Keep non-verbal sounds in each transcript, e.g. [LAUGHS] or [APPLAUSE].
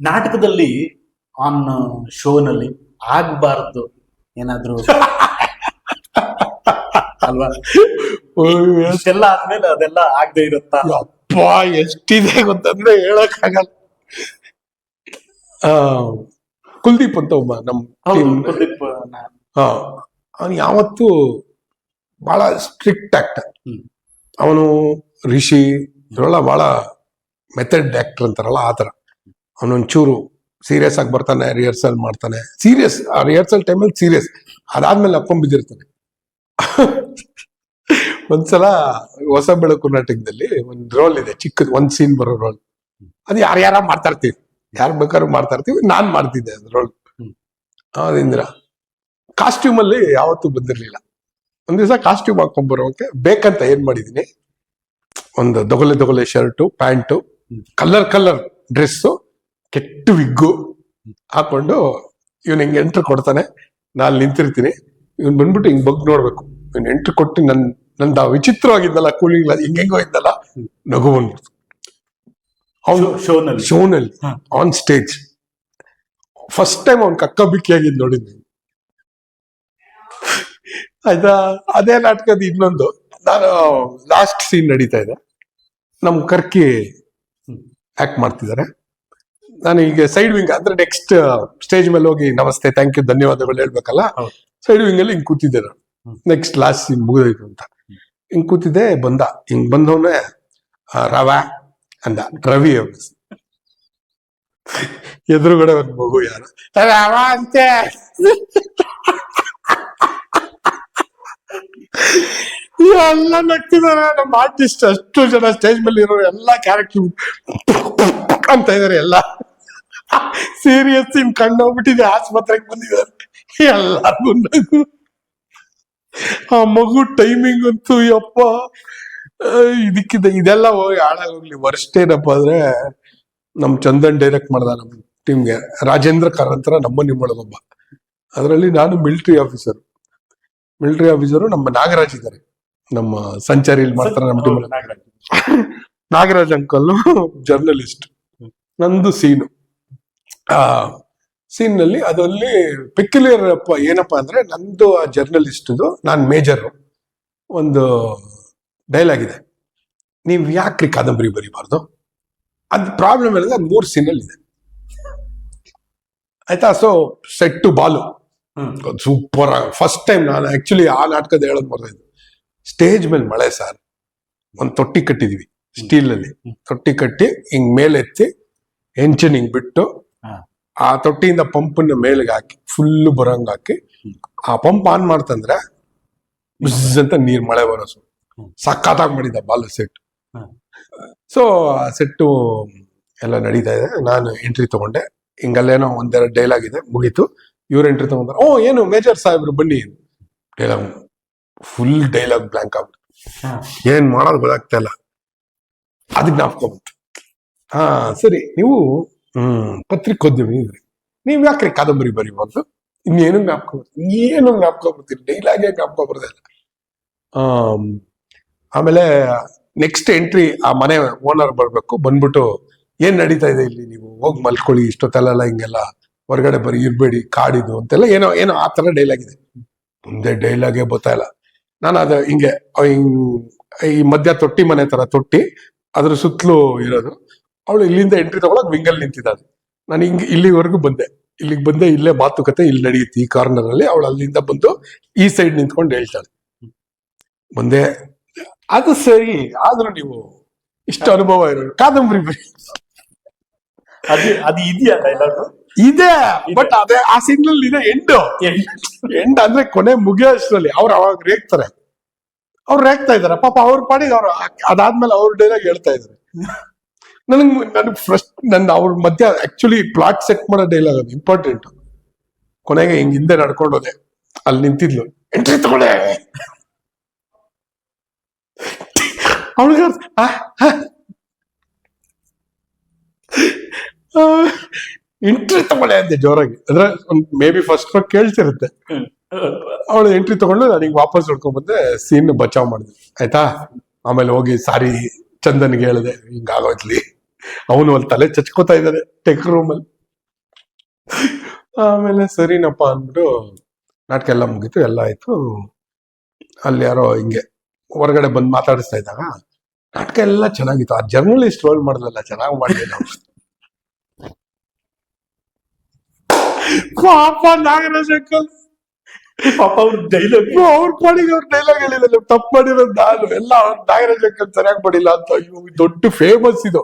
ನಾಟಕದಲ್ಲಿ ಆನ್ ಶೋನಲ್ಲಿ ಆಗ್ಬಾರ್ದು ಏನಾದ್ರು. ಅಲ್ವಾ? ಇಷ್ಟೆಲ್ಲ ಆದ್ಮೇಲೆ ಅದೆಲ್ಲ ಆಗದೆ ಇರುತ್ತಾ? ಅಪ್ಪ ಎಷ್ಟಿದೆ ಗೊತ್ತಂದ್ರೆ ಹೇಳಕ್ ಆಗಲ್ಲ ಕುಲ್ದೀಪ್ ಅಂತ ಒಬ್ಬ ನಮ್ ಕುಲ್ದೀಪ್ ಅವನು ಯಾವತ್ತು ಬಹಳ ಸ್ಟ್ರಿಕ್ಟ್ ಆಕ್ಟರ್ ಅವನು ರಿಷಿ ಇದ್ರೆಲ್ಲ ಬಹಳ ಮೆಥಡ್ ಆಕ್ಟರ್ ಅಂತಾರಲ್ಲ ಆ ಥರ. ಅವನೊಂಚೂರು ಸೀರಿಯಸ್ ಆಗಿ ಬರ್ತಾನೆ ರಿಹರ್ಸಲ್ ಮಾಡ್ತಾನೆ. ಸೀರಿಯಸ್ ಆ ರಿಹರ್ಸಲ್ ಟೈಮಲ್ಲಿ ಸೀರಿಯಸ್ ಅದಾದ್ಮೇಲೆ ಅಪ್ಕೊಂಡ್ ಬಿದ್ದಿರ್ತಾನೆ. [LAUGHS] ಒಂದ್ಸಲ ಹೊಸ ಬೆಳಕು ನಾಟಕದಲ್ಲಿ ಒಂದು ರೋಲ್ ಇದೆ ಚಿಕ್ಕದ್ ಒಂದ್ ಸೀನ್ ಬರೋ ರೋಲ್ ಅದು ಯಾರ್ಯಾರ ಮಾಡ್ತಾ ಇರ್ತೀವಿ. ಯಾರು ಬೇಕಾದ್ರೂ ಮಾಡ್ತಾ ಇರ್ತೀವಿ. ನಾನ್ ಮಾಡ್ತಿದ್ದೆ ಅದು ರೋಲ್. ಅದಿಂದ್ರ ಕಾಸ್ಟ್ಯೂಮ್ ಅಲ್ಲಿ ಯಾವತ್ತೂ ಬಂದಿರ್ಲಿಲ್ಲ. ಒಂದ್ ದಿವಸ ಕಾಸ್ಟ್ಯೂಮ್ ಹಾಕೊಂಡ್ ಬರೋಕೆ ಬೇಕಂತ ಏನ್ ಮಾಡಿದೀನಿ? ಒಂದು ದೊಗಲೆ ದೊಗಲೆ shirt pant. Colour colour dress ಕೆಟ್ಟ ವಿಗ್ಗು ಹಾಕೊಂಡು ಇವನು ಹಿಂಗೆ ಎಂಟ್ರ್ ಕೊಡ್ತಾನೆ. ನಾನು ನಿಂತಿರ್ತೀನಿ. ಇವನ್ ಬಂದ್ಬಿಟ್ಟು ಹಿಂಗ್ ಬಗ್ ನೋಡ್ಬೇಕು. ಇವ್ನ್ ಎಂಟ್ರ್ ಕೊಟ್ಟು ನನ್ ನಂದ ವಿಚಿತ್ರವಾಗಿದ್ದಲ್ಲ ಕೂಲಿಂಗ್ ಹಿಂಗೆಂಗೋ ಇದ್ದಲ್ಲ. ನಗು ಬಂದ್ಬಿಡ್ತು. ಅವ್ನು ಶೋನಲ್ಲಿ. ಶೋನಲ್ಲಿ ಆನ್ ಸ್ಟೇಜ್ ಫಸ್ಟ್ ಟೈಮ್ ಅವ್ನ್ ಕಕ್ಕ ಬಿಕ್ಕಿ ಆಗಿದ್ ನೋಡಿದ್ವಿ ಆಯ್ತಾ? ಅದೇ ನಾಟಕದ ಇನ್ನೊಂದು. ನಾನು ಲಾಸ್ಟ್ ಸೀನ್ ನಡೀತಾ ಇದೆ. ನಮ್ ಕರ್ಕಿ. ಆಕ್ಟ್ ಮಾಡ್ತಿದ್ದಾರೆ ನಾನು ಈಗ ಸೈಡ್ ವಿಂಗ್ ಅಂದ್ರೆ ನೆಕ್ಸ್ಟ್ ಸ್ಟೇಜ್ ಮೇಲೆ ಹೋಗಿ ನಮಸ್ತೆ ಥ್ಯಾಂಕ್ ಯು ಧನ್ಯವಾದಗಳು ಹೇಳ್ಬೇಕಲ್ಲ? ಸೈಡ್ ವಿಂಗ್ ಅಲ್ಲಿ ಹಿಂಗ್ ಕೂತಿದ್ದೆ ನಾನು ನೆಕ್ಸ್ಟ್ ಲಾಸ್ಟ್ ಹಿಂಗ್ ಮುಗಿದೋಯ್ತು ಅಂತ. ಹಿಂಗ್ ಕೂತಿದ್ದೆ ಬಂದ. ಹಿಂಗ್ ಬಂದವನೇ ರವ ಅಂದ. ರವಿ ಅವನು ಎದುರುಗಡೆ ಒಂದ್ ಮಗು ಯಾರು? ರವ ಅಂತೆ. ಎಲ್ಲ ನಗ್ತಿದಾರೆ ನಮ್ಮ ಆರ್ಟಿಸ್ಟ್ ಅಷ್ಟು ಜನ ಸ್ಟೇಜ್ ಮೇಲೆ ಇರೋ ಎಲ್ಲ ಕ್ಯಾರೆಕ್ಟರ್ ಅಂತ ಇದಾರೆ ಎಲ್ಲ. ಸೀರಿಯಸ್ ಇನ್ ಕಣ್ಣು ಹೋಗ್ಬಿಟ್ಟಿದೆ ಆಸ್ಪತ್ರೆಗೆ ಬಂದಿದ್ದಾರೆ. ಎಲ್ಲಾರ್ಗು ನಗು. ಆ ಮಗು ಟೈಮಿಂಗ್ ಅಂತೂ ಯಪ್ಪ. ಇದಕ್ಕಿದ ಇದೆಲ್ಲ ಹೋಗಿ ಹಾಳಾಗೋಗ್ಲಿ ವರ್ಸ್ಟ್ ಏನಪ್ಪ ಅಂದ್ರೆ ನಮ್ ಚಂದನ್ ಡೈರೆಕ್ಟ್ ಮಾಡ್ದ ನಮ್ ಟೀಮ್ಗೆ ರಾಜೇಂದ್ರ ಕಾರಂತರ ನಮ್ಮ ನಿಮ್ಮೊಳಗೊಬ್ಬ ಅದರಲ್ಲಿ ನಾನು ಮಿಲಿಟರಿ ಆಫೀಸರ್ ಮಿಲಿಟರಿ ಆಫೀಸರು ನಮ್ಮ ನಾಗರಾಜ್ ಇದ್ದಾರೆ ನಮ್ಮ ಸಂಚಾರಿ ಇಲ್ಲಿ ಮಾಡ್ತಾರೆ ನಮ್ಮ ಟೀಮ್. ನಾಗರಾಜ್ ಅಂಕಲ್. ಜರ್ನಲಿಸ್ಟ್ ನಂದು ಸೀನು. ಆ ಸೀನ್ನಲ್ಲಿ ಅದಲ್ಲಿ ಪೆಕ್ಯುಲಿಯರ್ ಏನಪ್ಪ ಅಂದ್ರೆ ನಂದು ಆ ಜರ್ನಲಿಸ್ಟ್ ನಾನು ಮೇಜರ್ ಒಂದು ಡೈಲಾಗ್ ಇದೆ. ನೀವು ಯಾಕ್ರಿ ಕಾದಂಬರಿ ಬರೀಬಾರ್ದು? ಅದು ಪ್ರಾಬ್ಲಮ್ ಏನಂದ್ರೆ ಅದ್ ಮೂರ್ ಸೀನ್ ಅಲ್ಲಿ ಇದೆ ಆಯ್ತಾ? So set to Balu. Super first time ನಾನು ಆಕ್ಚುಲಿ ಆ ನಾಟಕದ ಹೇಳೋದು ಬರ್ತಾಯಿದ್ದು ಸ್ಟೇಜ್ ಮೇಲೆ ಮಳೆ ಸರ್ ಒಂದು ತೊಟ್ಟಿ ಕಟ್ಟಿದೀವಿ ಸ್ಟೀಲ್ ಅಲ್ಲಿ. ತೊಟ್ಟಿ ಕಟ್ಟಿ ಹಿಂಗ್ ಮೇಲೆ ಎತ್ತಿ ಎಂಚಿನ್ ಹಿಂಗ್ ಬಿಟ್ಟು. ಆ ತೊಟ್ಟಿಯಿಂದ ಪಂಪನ್ನ ಮೇಲ್ಗೆ ಹಾಕಿ ಫುಲ್ ಬರಂಗ್ ಹಾಕಿ ಆ ಪಂಪ್ ಆನ್ ಮಾಡ್ತಂದ್ರೆ ಅಂತ ನೀರ್ ಮಳೆ ಬರೋಸು ಸಕ್ಕತ್ತಾಗಿ ಸಖತ್ತಾಗಿ ಮಾಡಿದ್ದ ಬಾಲ್ ಸೆಟ್ ಸೊ ಆ ಸೆಟ್ಟು ಎಲ್ಲ ನಡೀತಾ ಇದೆ. ನಾನು ಎಂಟ್ರಿ ತಗೊಂಡೆ. ಹಿಂಗಲ್ಲೇನೋ ಒಂದೆರಡು ಡೈಲಾಗ್ ಇದೆ ಮುಗೀತು. ಇವ್ರು ಎಂಟ್ರಿ ತಗೊಂಡ್ರೆ ಓ ಏನು ಮೇಜರ್ ಸಾಹೇಬ್ರು ಬನ್ನಿ. ಡೈಲಾಗ್ ಫುಲ್ ಡೈಲಾಗ್ ಬ್ಲಾಂಕ್ ಆಗ್ಬಿಟ್ಟು. ಏನ್ ಮಾಡೋದು ಗೊತ್ತಾಗ್ತಾ ಇಲ್ಲ. ಅದಕ್ಕೆ ನಾಪ್ಕೊಬಂತು ಬಂತು ಹಾ ಸರಿ ನೀವು ಪತ್ರಿಕೋದ್ಯಮಿ ಇದ್ರಿ. ನೀವ್ ಯಾಕ್ರಿ ಕಾದಂಬರಿ ಬರೀಬಾರ್ದು ಇನ್ನೇನು ಜ್ಞಾಪಕ ಬರ್ತೀನಿ ಏನು ಜ್ಞಾಪಕ ಬರ್ತೀರಿ ಡೈಲಾಗೇ ಜ್ಞಾಪಕ ಬರೋದಿಲ್ಲ ಆಮೇಲೆ ನೆಕ್ಸ್ಟ್ ಎಂಟ್ರಿ ಆ ಮನೆ ಓನರ್ ಬರ್ಬೇಕು. ಬಂದ್ಬಿಟ್ಟು ಏನ್ ನಡೀತಾ ಇದೆ ಇಲ್ಲಿ ನೀವು? ಹೋಗಿ ಮಲ್ಕೊಳ್ಳಿ, ಇಷ್ಟೊತ್ತೆಲ್ಲ ಹಿಂಗೆಲ್ಲ ಹೊರಗಡೆ ಬರೀ, ಇರ್ಬೇಡಿ, ಕಾಡಿದು ಅಂತೆಲ್ಲ ಏನೋ ಏನೋ ಆ ತರ ಡೈಲಾಗ್ ಇದೆ ಮುಂದೆ ಡೈಲಾಗೆ ಬರ್ತಾ ಇಲ್ಲ. ನಾನು ಅದು ಹಿಂಗೆ, ಈ ಮಧ್ಯ ತೊಟ್ಟಿ ಮನೆ ತರ ತೊಟ್ಟಿ, ಅದ್ರ ಸುತ್ತಲೂ ಇರೋದು. ಅವಳು ಇಲ್ಲಿಂದ ಎಂಟ್ರಿ ತಗೊಳಕ್ ವಿಂಗಲ್ ನಿಂತಿದ್ದಾಳೆ. ನಾನು ಹಿಂಗ್ ಇಲ್ಲಿವರೆಗೂ ಬಂದೆ. ಇಲ್ಲಿಗೆ ಬಂದೆ ಇಲ್ಲೇ ಮಾತುಕತೆ ಇಲ್ಲಿ ನಡೆಯುತ್ತೆ ಈ ಕಾರ್ನರ್ ಅಲ್ಲಿ ಅವಳು ಅಲ್ಲಿಂದ ಬಂದು ಈ ಸೈಡ್ ನಿಂತ್ಕೊಂಡು ಹೇಳ್ತಾಳೆ. ಮುಂದೆ ಅದು ಸರಿ ಆದ್ರೂ ನೀವು ಇಷ್ಟು ಅನುಭವ ಇರೋದು. ಕಾದಂಬರಿ ಬರೀ. ಅದು ಅದು ಇದೆಯಾ ಡೈಲಾಗ್ ಇದೆ ಬಟ್ ಅದೇ ಆ ಸಿಗ್ನಲ್ ಇದೆ ಎಂಡು ಎಂಡ್ ಅಂದ್ರೆ ಕೊನೆ ಮುಗಿಯೋ ಅಷ್ಟರಲ್ಲಿ. ಅವ್ರು ಅವಾಗ ರೇಗ್ತಾರೆ. ಅವ್ರು ರೇಗ್ತಾ ಇದಾರೆ ಪಾಪ ಅವ್ರ ಪಾಡಿಗೆ ಅವ್ರು ಅದಾದ್ಮೇಲೆ ಅವ್ರ ಡೈಲಾಗ್ ಹೇಳ್ತಾ ಇದಾರೆ ನನಗ್ ನನಗೆ ಫಸ್ಟ್ ನನ್ನ ಅವ್ರ ಮಧ್ಯ ಆಕ್ಚುಲಿ ಪ್ಲಾಟ್ ಸೆಟ್ ಮಾಡೋ ಡೈಲಾಗ್ ಅದು ಇಂಪಾರ್ಟೆಂಟ್ ಕೊನೆಗೆ ಹಿಂಗ್ ಹಿಂದೆ ನಡ್ಕೊಂಡೋದೆ ಅಲ್ಲಿ ನಿಂತಿದ್ಲು. ಎಂಟ್ರಿ ತಗೊಳ್ಳೆ ಅವಳಿಗೆ ಎಂಟ್ರಿ ತಗೊಳ್ಳೆ ಅಂತೆ ಜೋರಾಗಿ. ಅಂದ್ರೆ ಮೇ ಬಿ ಫಸ್ಟ್ ಕೇಳ್ತಿರುತ್ತೆ. ಅವಳು ಎಂಟ್ರಿ ತಗೊಂಡು ನನಗೆ ವಾಪಸ್ ಹೊಡ್ಕೊಂಡ್ ಬಂದೆ ಸೀನ್ ಬಚಾವ್ ಮಾಡಿದೆ. ಆಯ್ತಾ? ಆಮೇಲೆ ಹೋಗಿ ಸಾರಿ ಚಂದನ್ಗೆ ಹೇಳಿದೆ ಹಿಂಗಾಗೋಯ್ತ್ಲಿ ಅವನು ಅಲ್ಲಿ ತಲೆ ಚಚ್ಕೋತಾ ಇದ್ದಾನೆ ಟೆಕ್ ರೂಮಲ್ಲಿ ಆಮೇಲೆ ಸರಿನಪ್ಪ ಅಂದ್ಬಿಟ್ಟು ನಾಟಕ ಎಲ್ಲ ಮುಗೀತು ಎಲ್ಲ ಆಯ್ತು. ಅಲ್ಲಿ ಯಾರೋ ಹಿಂಗೆ ಹೊರಗಡೆ ಬಂದು ಮಾತಾಡಿಸ್ತಾ ಇದ್ದಾಗ ನಾಟಕ ಎಲ್ಲ ಚೆನ್ನಾಗಿತ್ತು. ಆ ಜರ್ನಲಿಸ್ಟ್ ರೋಲ್ ಮಾಡಿದ್ರಲ್ಲ ಚೆನ್ನಾಗಿ ಮಾಡಿಲ್ಲ ಪಾಪ ನಾಗರಾಜ್ ಅಂಕಲ್. ಪಾಪ ಅವ್ರ ಡೈಲಾಗ್ ಅವ್ರ ಪಾಡಿಗೆ ಅವ್ರ ಡೈಲಾಗ್ ಹೇಳಿಲ್ಲ ತಪ್ಪು ಮಾಡಿರೋ ನಾನು. ಎಲ್ಲ ಅವ್ರ ನಾಗರಾಜ್ ಅಂಕಲ್ ಸರಿಯಾಗಿ ಮಾಡಿಲ್ಲ ಅಂತ. ಇವು ದೊಡ್ಡ ಫೇಮಸ್ ಇದು.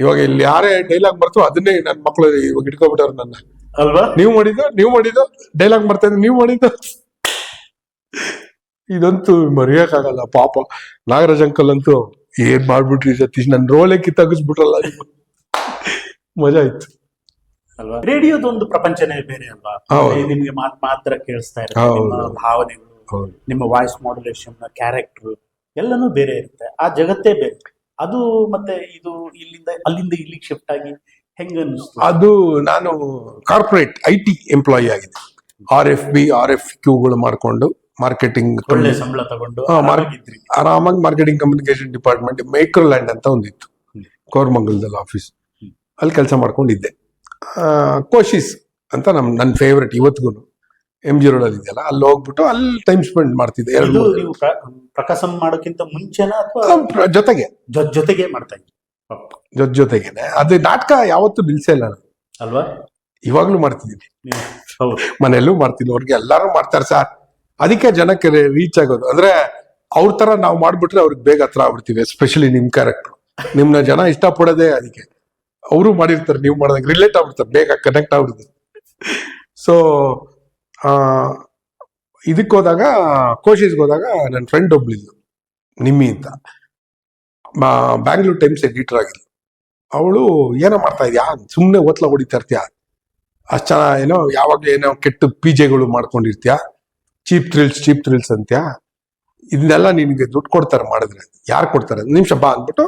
ಇವಾಗ ಇಲ್ಲಿ ಯಾರೇ ಡೈಲಾಗ್ ಬರ್ತೋ ಅದನ್ನೇ ನನ್ನ ಮಕ್ಕಳು ಇವಾಗ ಇಟ್ಕೊಬಿಟ್ಟವ್ರು ನನ್ನ. ಅಲ್ವಾ? ನೀವು ಮಾಡಿದ್ದು? ನೀವು ಮಾಡಿದ್ದು? ಡೈಲಾಗ್ ಬರ್ತಾ ಇದ್ರೆ ನೀವು ಮಾಡಿದ್ದು? ಇದಂತೂ ಮರೆಯೋಕ್ಕಾಗಲ್ಲ ಪಾಪ. ನಾಗರಾಜ್ ಅಂಕಲ್ ಅಂತೂ ಏನ್ ಮಾಡ್ಬಿಟ್ರಿ ಸತೀಶ್? ನನ್ನ ರೋಲೆ ಕಿತ್ತಾಗಿಸ್ಬಿಟ್ರಲ್ಲ. ಮಜಾ ಇತ್ತು ಅಲ್ವಾ? ರೇಡಿಯೋದೊಂದು ಪ್ರಪಂಚನೇ ಬೇರೆ ಅಲ್ವಾ. ಅಲ್ಲಿ ನಿಮ್ಗೆ ಮಾತ್ ಮಾತ್ರ ಕೇಳಿಸ್ತಾ ಇರುತ್ತೆ. ಹೌದು. ನಿಮ್ಮ ಭಾವನೆಗಳು ಹೌದು. ನಿಮ್ಮ ವಾಯ್ಸ್ ಮಾಡ್ಯುಲೇಷನ್ ಕ್ಯಾರೆಕ್ಟರ್ ಎಲ್ಲನೂ ಬೇರೆ ಇರುತ್ತೆ. ಆ ಜಗತ್ತೇ ಬೇರೆ. ಅದು ಮತ್ತೆ ಇದು ಇಲ್ಲಿಂದ ಅಲ್ಲಿಂದ ಇಲ್ಲಿಗೆ ಶಿಫ್ಟ್ ಆಗಿ ಹೆಂಗ ಅನಿಸ್ತು ಅದು ನಾನು ಕಾರ್ಪೊರೇಟ್ ಐ ಟಿ ಎಂಪ್ಲಾಯಿ ಆಗಿದೆ R F B R F ಕ್ಯೂಗಳು ಮಾಡ್ಕೊಂಡು ಮಾರ್ಕೆಟಿಂಗ್ ಒಳ್ಳೆ ಸಂಬಳ ತಗೊಂಡು ಆರಾಮಾಗಿ marketing communication department micro land ಒಂದಿತ್ತು. ಕೋರ್ಮಂಗಲದಲ್ಲಿ ಆಫೀಸ್ ಅಲ್ಲಿ ಕೆಲಸ ಮಾಡ್ಕೊಂಡಿದ್ದೆ. ಕೋಶಿಸ್ ಅಂತ ನಮ್ಮ ನನ್ನ ಫೇವ್ರೆಟ್ ಇವತ್ತಿಗೂ ಎಂ ಜಿ ರೋಡ್ ಅಲ್ಲಿ ಇದೆಯಲ್ಲ ಅಲ್ಲಿ ಹೋಗ್ಬಿಟ್ಟು ಅಲ್ಲಿ ಟೈಮ್ ಸ್ಪೆಂಡ್ ಮಾಡ್ತಿದ್ದೆ ಎರಡು ಇದು ಮೂರು ನೀವು ಪ್ರ- ಪ್ರಕಾಶಂ ಮಾಡೋಕ್ಕಿಂತ ಮುಂಚೆನಾ ಅಥವಾ ಜೊತೆಗೆ. ಜೊ- ಜೊತೆಗೆ ಮಾಡ್ತಾ ಇದ್ರಿ? ಜೊತೆ ಜೊತೆಗೇನೆ. ಅದೇ ನಾಟಕ ಯಾವತ್ತೂ ನಿಲ್ಸೇ ಇಲ್ಲ ನಾನು ಅಲ್ವಾ? ಇವಾಗ್ಲೂ ಮಾಡ್ತಿದ್ದೀನಿ. ನೀವು ಹೌದು. ಮನೆಯಲ್ಲೂ ಮಾಡ್ತೀನಿ ಅವ್ರಿಗೆ ಎಲ್ಲಾರು ಮಾಡ್ತಾರೆ ಸರ್. ಅದಕ್ಕೆ ಜನಕ್ಕೆ ರೀಚ್ ಆಗೋದು. ಅಂದ್ರೆ ಅವ್ರ ತರ ನಾವು ಮಾಡ್ಬಿಟ್ರೆ ಅವ್ರಿಗೆ ಬೇಗ ಹತ್ರ ಆಗ್ಬಿಡ್ತೀವಿ ಎಸ್ಪೆಷಲಿ ನಿಮ್ ಕ್ಯಾರೆಕ್ಟರ್ ನಿಮ್ನ ಜನ ಇಷ್ಟಪಡೋದೇ ಅದಕ್ಕೆ. ಅವರು ಮಾಡಿರ್ತಾರೆ ನೀವು ಮಾಡಿದಾಗ ರಿಲೇಟ್ ಆಗ್ಬಿಡ್ತಾರೆ ಬೇಗ ಕನೆಕ್ಟ್ ಆಗ್ಬಿಡ್ತಾರೆ ಸೊ ಇದಕ್ಕೆ ಹೋದಾಗ ಕೋಶಿಸ್ಗೆ ಹೋದಾಗ ನನ್ನ ಫ್ರೆಂಡ್ ಒಬ್ಳಿದ್ಲು, ನಿಮ್ಮಿ ಅಂತ. ಬ್ಯಾಂಗ್ಳೂರ್ ಟೈಮ್ಸ್ ಎಡಿಟರ್ ಆಗಿದ್ಲು. ಅವಳು, ಏನೋ ಮಾಡ್ತಾ ಇದೆಯಾ? ಸುಮ್ಮನೆ ಓತ್ಲ ಹೊಡಿತಾ ಇರ್ತೀಯ? ಅಷ್ಟು ಜನ ಏನೋ ಯಾವಾಗಲೂ ಏನೋ ಕೆಟ್ಟ ಪಿಜೆಗಳು ಮಾಡ್ಕೊಂಡಿರ್ತೀಯ? ಚೀಪ್ ಥ್ರಿಲ್ಸ್ ಚೀಪ್ ಥ್ರಿಲ್ಸ್ ಅಂತ್ಯಾ? ಇದನ್ನೆಲ್ಲ ನಿನಗೆ ದುಡ್ಡು ಕೊಡ್ತಾರೆ ಮಾಡಿದ್ರೆ. ಯಾರು ಕೊಡ್ತಾರೆ? ನಿಮಿಷ ಬಾ ಅಂದ್ಬಿಟ್ಟು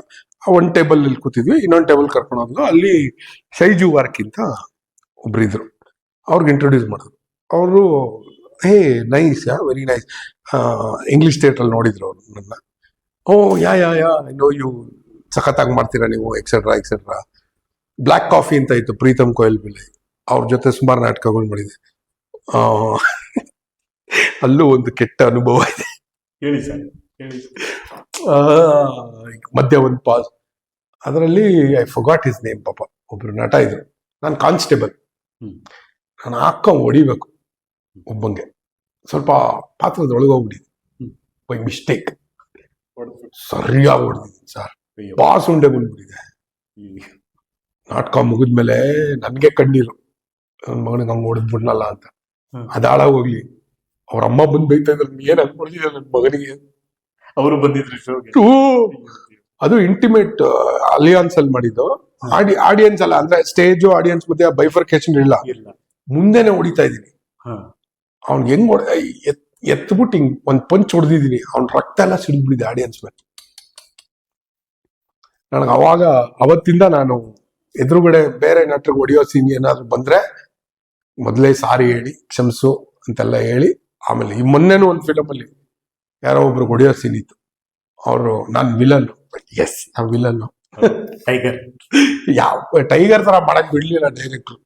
ಒಂದು ಟೇಬಲ್ ಇಲ್ಲಿ ಕೂತಿದ್ವಿ. ಇನ್ನೊಂದು ಟೇಬಲ್ ಕರ್ಕೊಂಡು ಹೋದ್ಲು. ಅಲ್ಲಿ ಸೈಜು ವಾರ್ಕ್ ಅಂತ ಒಬ್ರು ಇದ್ರು ಅವ್ರಿಗೆ ಇಂಟ್ರೊಡ್ಯೂಸ್ ಮಾಡಿದ್ರು. ಅವರು hey nice yeah very nice English ಥಿಯೇಟ್ರಲ್ಲಿ ನೋಡಿದ್ರು ಅವರು ನನ್ನ ಓ ಯಾ ಯಾ ಯಾ ನೋ ಯು ಸಖತ್ತಾಗಿ ಮಾಡ್ತೀರಾ ನೀವು ಎಕ್ಸೆಟ್ರಾ ಎಕ್ಸೆಟ್ರಾ ಬ್ಲ್ಯಾಕ್ ಕಾಫಿ ಅಂತ ಇತ್ತು ಪ್ರೀತಮ್ ಕೋಯಲ್ ಬೆಲೆ. ಅವ್ರ ಜೊತೆ ಸುಮಾರು ನಾಟಕಗಳು ಮಾಡಿದೆ. ಅಲ್ಲೂ ಒಂದು ಕೆಟ್ಟ ಅನುಭವ ಇದೆ. ಹೇಳಿ ಸರ್ ಮಧ್ಯ ಒಂದು ಪಾಸ್. ಅದರಲ್ಲಿ ಐ ಫೊಗಾಟ್ ಇಸ್ ನೇಮ್ ಪಾಪ. ಒಬ್ರು ನಟ ಇದ್ರು. ನಾನು ಕಾನ್ಸ್ಟೇಬಲ್. ನಾನು ಹಾಕೊಂಡು ಹೊಡಿಬೇಕು. ಒಬ್ಬಂಗೆ. ಸ್ವಲ್ಪ ಪಾತ್ರದ ಒಳಗೋಗ್ಬಿಟ್ಟಿದೆ ಹ್ಮ್. ಬೈ ಮಿಸ್ಟೇಕ್ ಸರಿಯಾಗಿ ಹೊಡೆದಿದ್ದೀನಿ ಸರ್. ಬಾಸ್ ಉಂಡೆ ಬಂದ್ಬಿಟ್ಟಿದೆ. ನಾಟಕ ಮುಗಿದ್ಮೇಲೆ ನನ್ಗೆ ಕಣ್ಣೀರು. ನನ್ನ ಮಗನಿಗೆ ಹಂಗೆ ಹೊಡೆದ್ಬಿಡ್ನಲ್ಲ ಅಂತ. ಅದಾಳ ಹೋಗ್ಲಿ. ಅವ್ರ ಅಮ್ಮ ಬಂದು ಬೈತಾ ಇದ್ರು. ಏನು ಅನ್ಕೊಂಡಿದ್ಯ ನನ್ನ ಮಗನಿಗೆ? ಅವರು ಬಂದಿದ್ರು ಅದು ಇಂಟಿಮೇಟ್ ಅಲಿಯನ್ಸ್ ಅಲ್ಲಿ ಮಾಡಿದ್ದು. ಆಡಿ ಆಡಿಯನ್ಸ್ ಅಲ್ಲ. ಅಂದ್ರೆ ಸ್ಟೇಜು ಆಡಿಯನ್ಸ್ ಮತ್ತೆ ಬೈಫರ್ಕೇಶನ್ ಇಲ್ಲ. ಇಲ್ಲ. ಮುಂದೆನೆ ಹೊಡಿತಾ ಇದೀನಿ ಹಾ ಹೆಂಗ್ ಹೊಡೆ ಎತ್ ಎತ್ಬಿಟ್ಟು ಹಿಂಗ್ ಒಂದ್ ಪಂಚ್ ಹೊಡೆದಿದ್ದೀನಿ ಅವ್ನ ರಕ್ತ ಎಲ್ಲ ಸಿಡಿದ್ಬಿಟ್ಟಿದೆ ಆಡಿಯನ್ಸ್ ಮೇಲೆ. ನನಗೆ ಅವಾಗ ಅವತ್ತಿಂದ ನಾನು ಎದುರುಗಡೆ ಬೇರೆ ನಟರಿಗೆ ಹೊಡಿಯೋ ಸೀನ್ ಏನಾದ್ರು ಬಂದ್ರೆ ಮೊದಲೇ ಸಾರಿ ಹೇಳಿ ಕ್ಷಮಿಸು ಅಂತೆಲ್ಲ ಹೇಳಿ ಆಮೇಲೆ ಈ ಮೊನ್ನೆನೂ ಒಂದು ಫಿಲಮಲ್ಲಿ ಯಾರೋ ಒಬ್ರು ಹೊಡಿಯೋ ಸೀನ್ ಇತ್ತು. ಅವರು ನಾನು ವಿಲನ್ ಎಸ್ ನಾನು ವಿಲನ್ ಟೈಗರ್ ಯಾವ ಟೈಗರ್ ತರ ಮಾಡಕ್ ಬಿಡ್ಲಿಲ್ಲ ಡೈರೆಕ್ಟ್ರು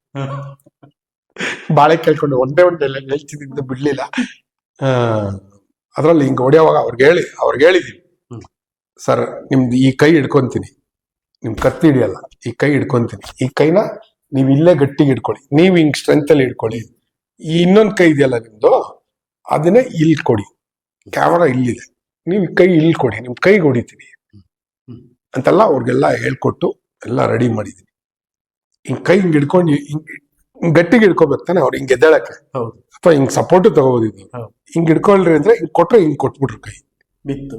ಬಾಳೆ ಕೇಳ್ಕೊಂಡು ಒಂದೇ ಒಂದೇ ಹೇಳ್ತಿದ್ದು ಬಿಡ್ಲಿಲ್ಲ. ಆ, ಅದ್ರಲ್ಲಿ ಹಿಂಗ್ ಹೊಡೆಯೋವಾಗ ಅವ್ರಿಗೆ ಹೇಳಿ ಅವ್ರಿಗೆ ಹೇಳಿದೀವಿ. ಸರ್ ನಿಮ್ದು ಈ ಕೈ ಹಿಡ್ಕೊಂತೀನಿ. ನಿಮ್ ಕತ್ತಿ ಹಿಡಿಯಲ್ಲ ಈ ಕೈ ಹಿಡ್ಕೊಂತೀನಿ. ಈ ಕೈನ ನೀವು ಇಲ್ಲೇ ಗಟ್ಟಿಗೆ ಹಿಡ್ಕೊಳ್ಳಿ. ನೀವು ಹಿಂಗ್ ಸ್ಟ್ರೆಂತ್ ಅಲ್ಲಿ ಹಿಡ್ಕೊಳ್ಳಿ. ಈ ಇನ್ನೊಂದು ಕೈ ಇದೆಯಲ್ಲ ನಿಮ್ದು ಅದನ್ನೇ ಇಲ್ಲಿ ಕೊಡಿ. ಕ್ಯಾಮರಾ ಇಲ್ಲಿದೆ. ನೀವು ಈ ಕೈ ಇಲ್ಲಿ ಕೊಡಿ. ನಿಮ್ ಕೈಗೆ ಹೊಡಿತೀನಿ. ಅಂತೆಲ್ಲ ಅವ್ರಿಗೆಲ್ಲ ಹೇಳ್ಕೊಟ್ಟು ಎಲ್ಲ ರೆಡಿ ಮಾಡಿದೀನಿ. ಹಿಂಗ್ ಕೈ ಹಿಂಗ್ ಹಿಡ್ಕೊಂಡು ಹಿಂಗ್ ಗಟ್ಟಿಗೆ ಹಿಡ್ಕೋಬೇಕು ತಾನೆ ಅವ್ರು ಹಿಂಗ್ ಎದ್ದೇಳಕ್ಕೆ. ಹೌದು. ಅಥವಾ ಹಿಂಗ್ ಸಪೋರ್ಟ್ ತಗೋಬೋದಿದ್ದು ಹೌದು. ಹಿಂಗ್ ಹಿಡ್ಕೊಳ್ರಿ ಅಂದ್ರೆ ಹಿಂಗ್ ಕೊಟ್ರೆ ಹಿಂಗ್ ಕೊಟ್ಬಿಟ್ರು ಕೈ. ಬಿತ್ತು.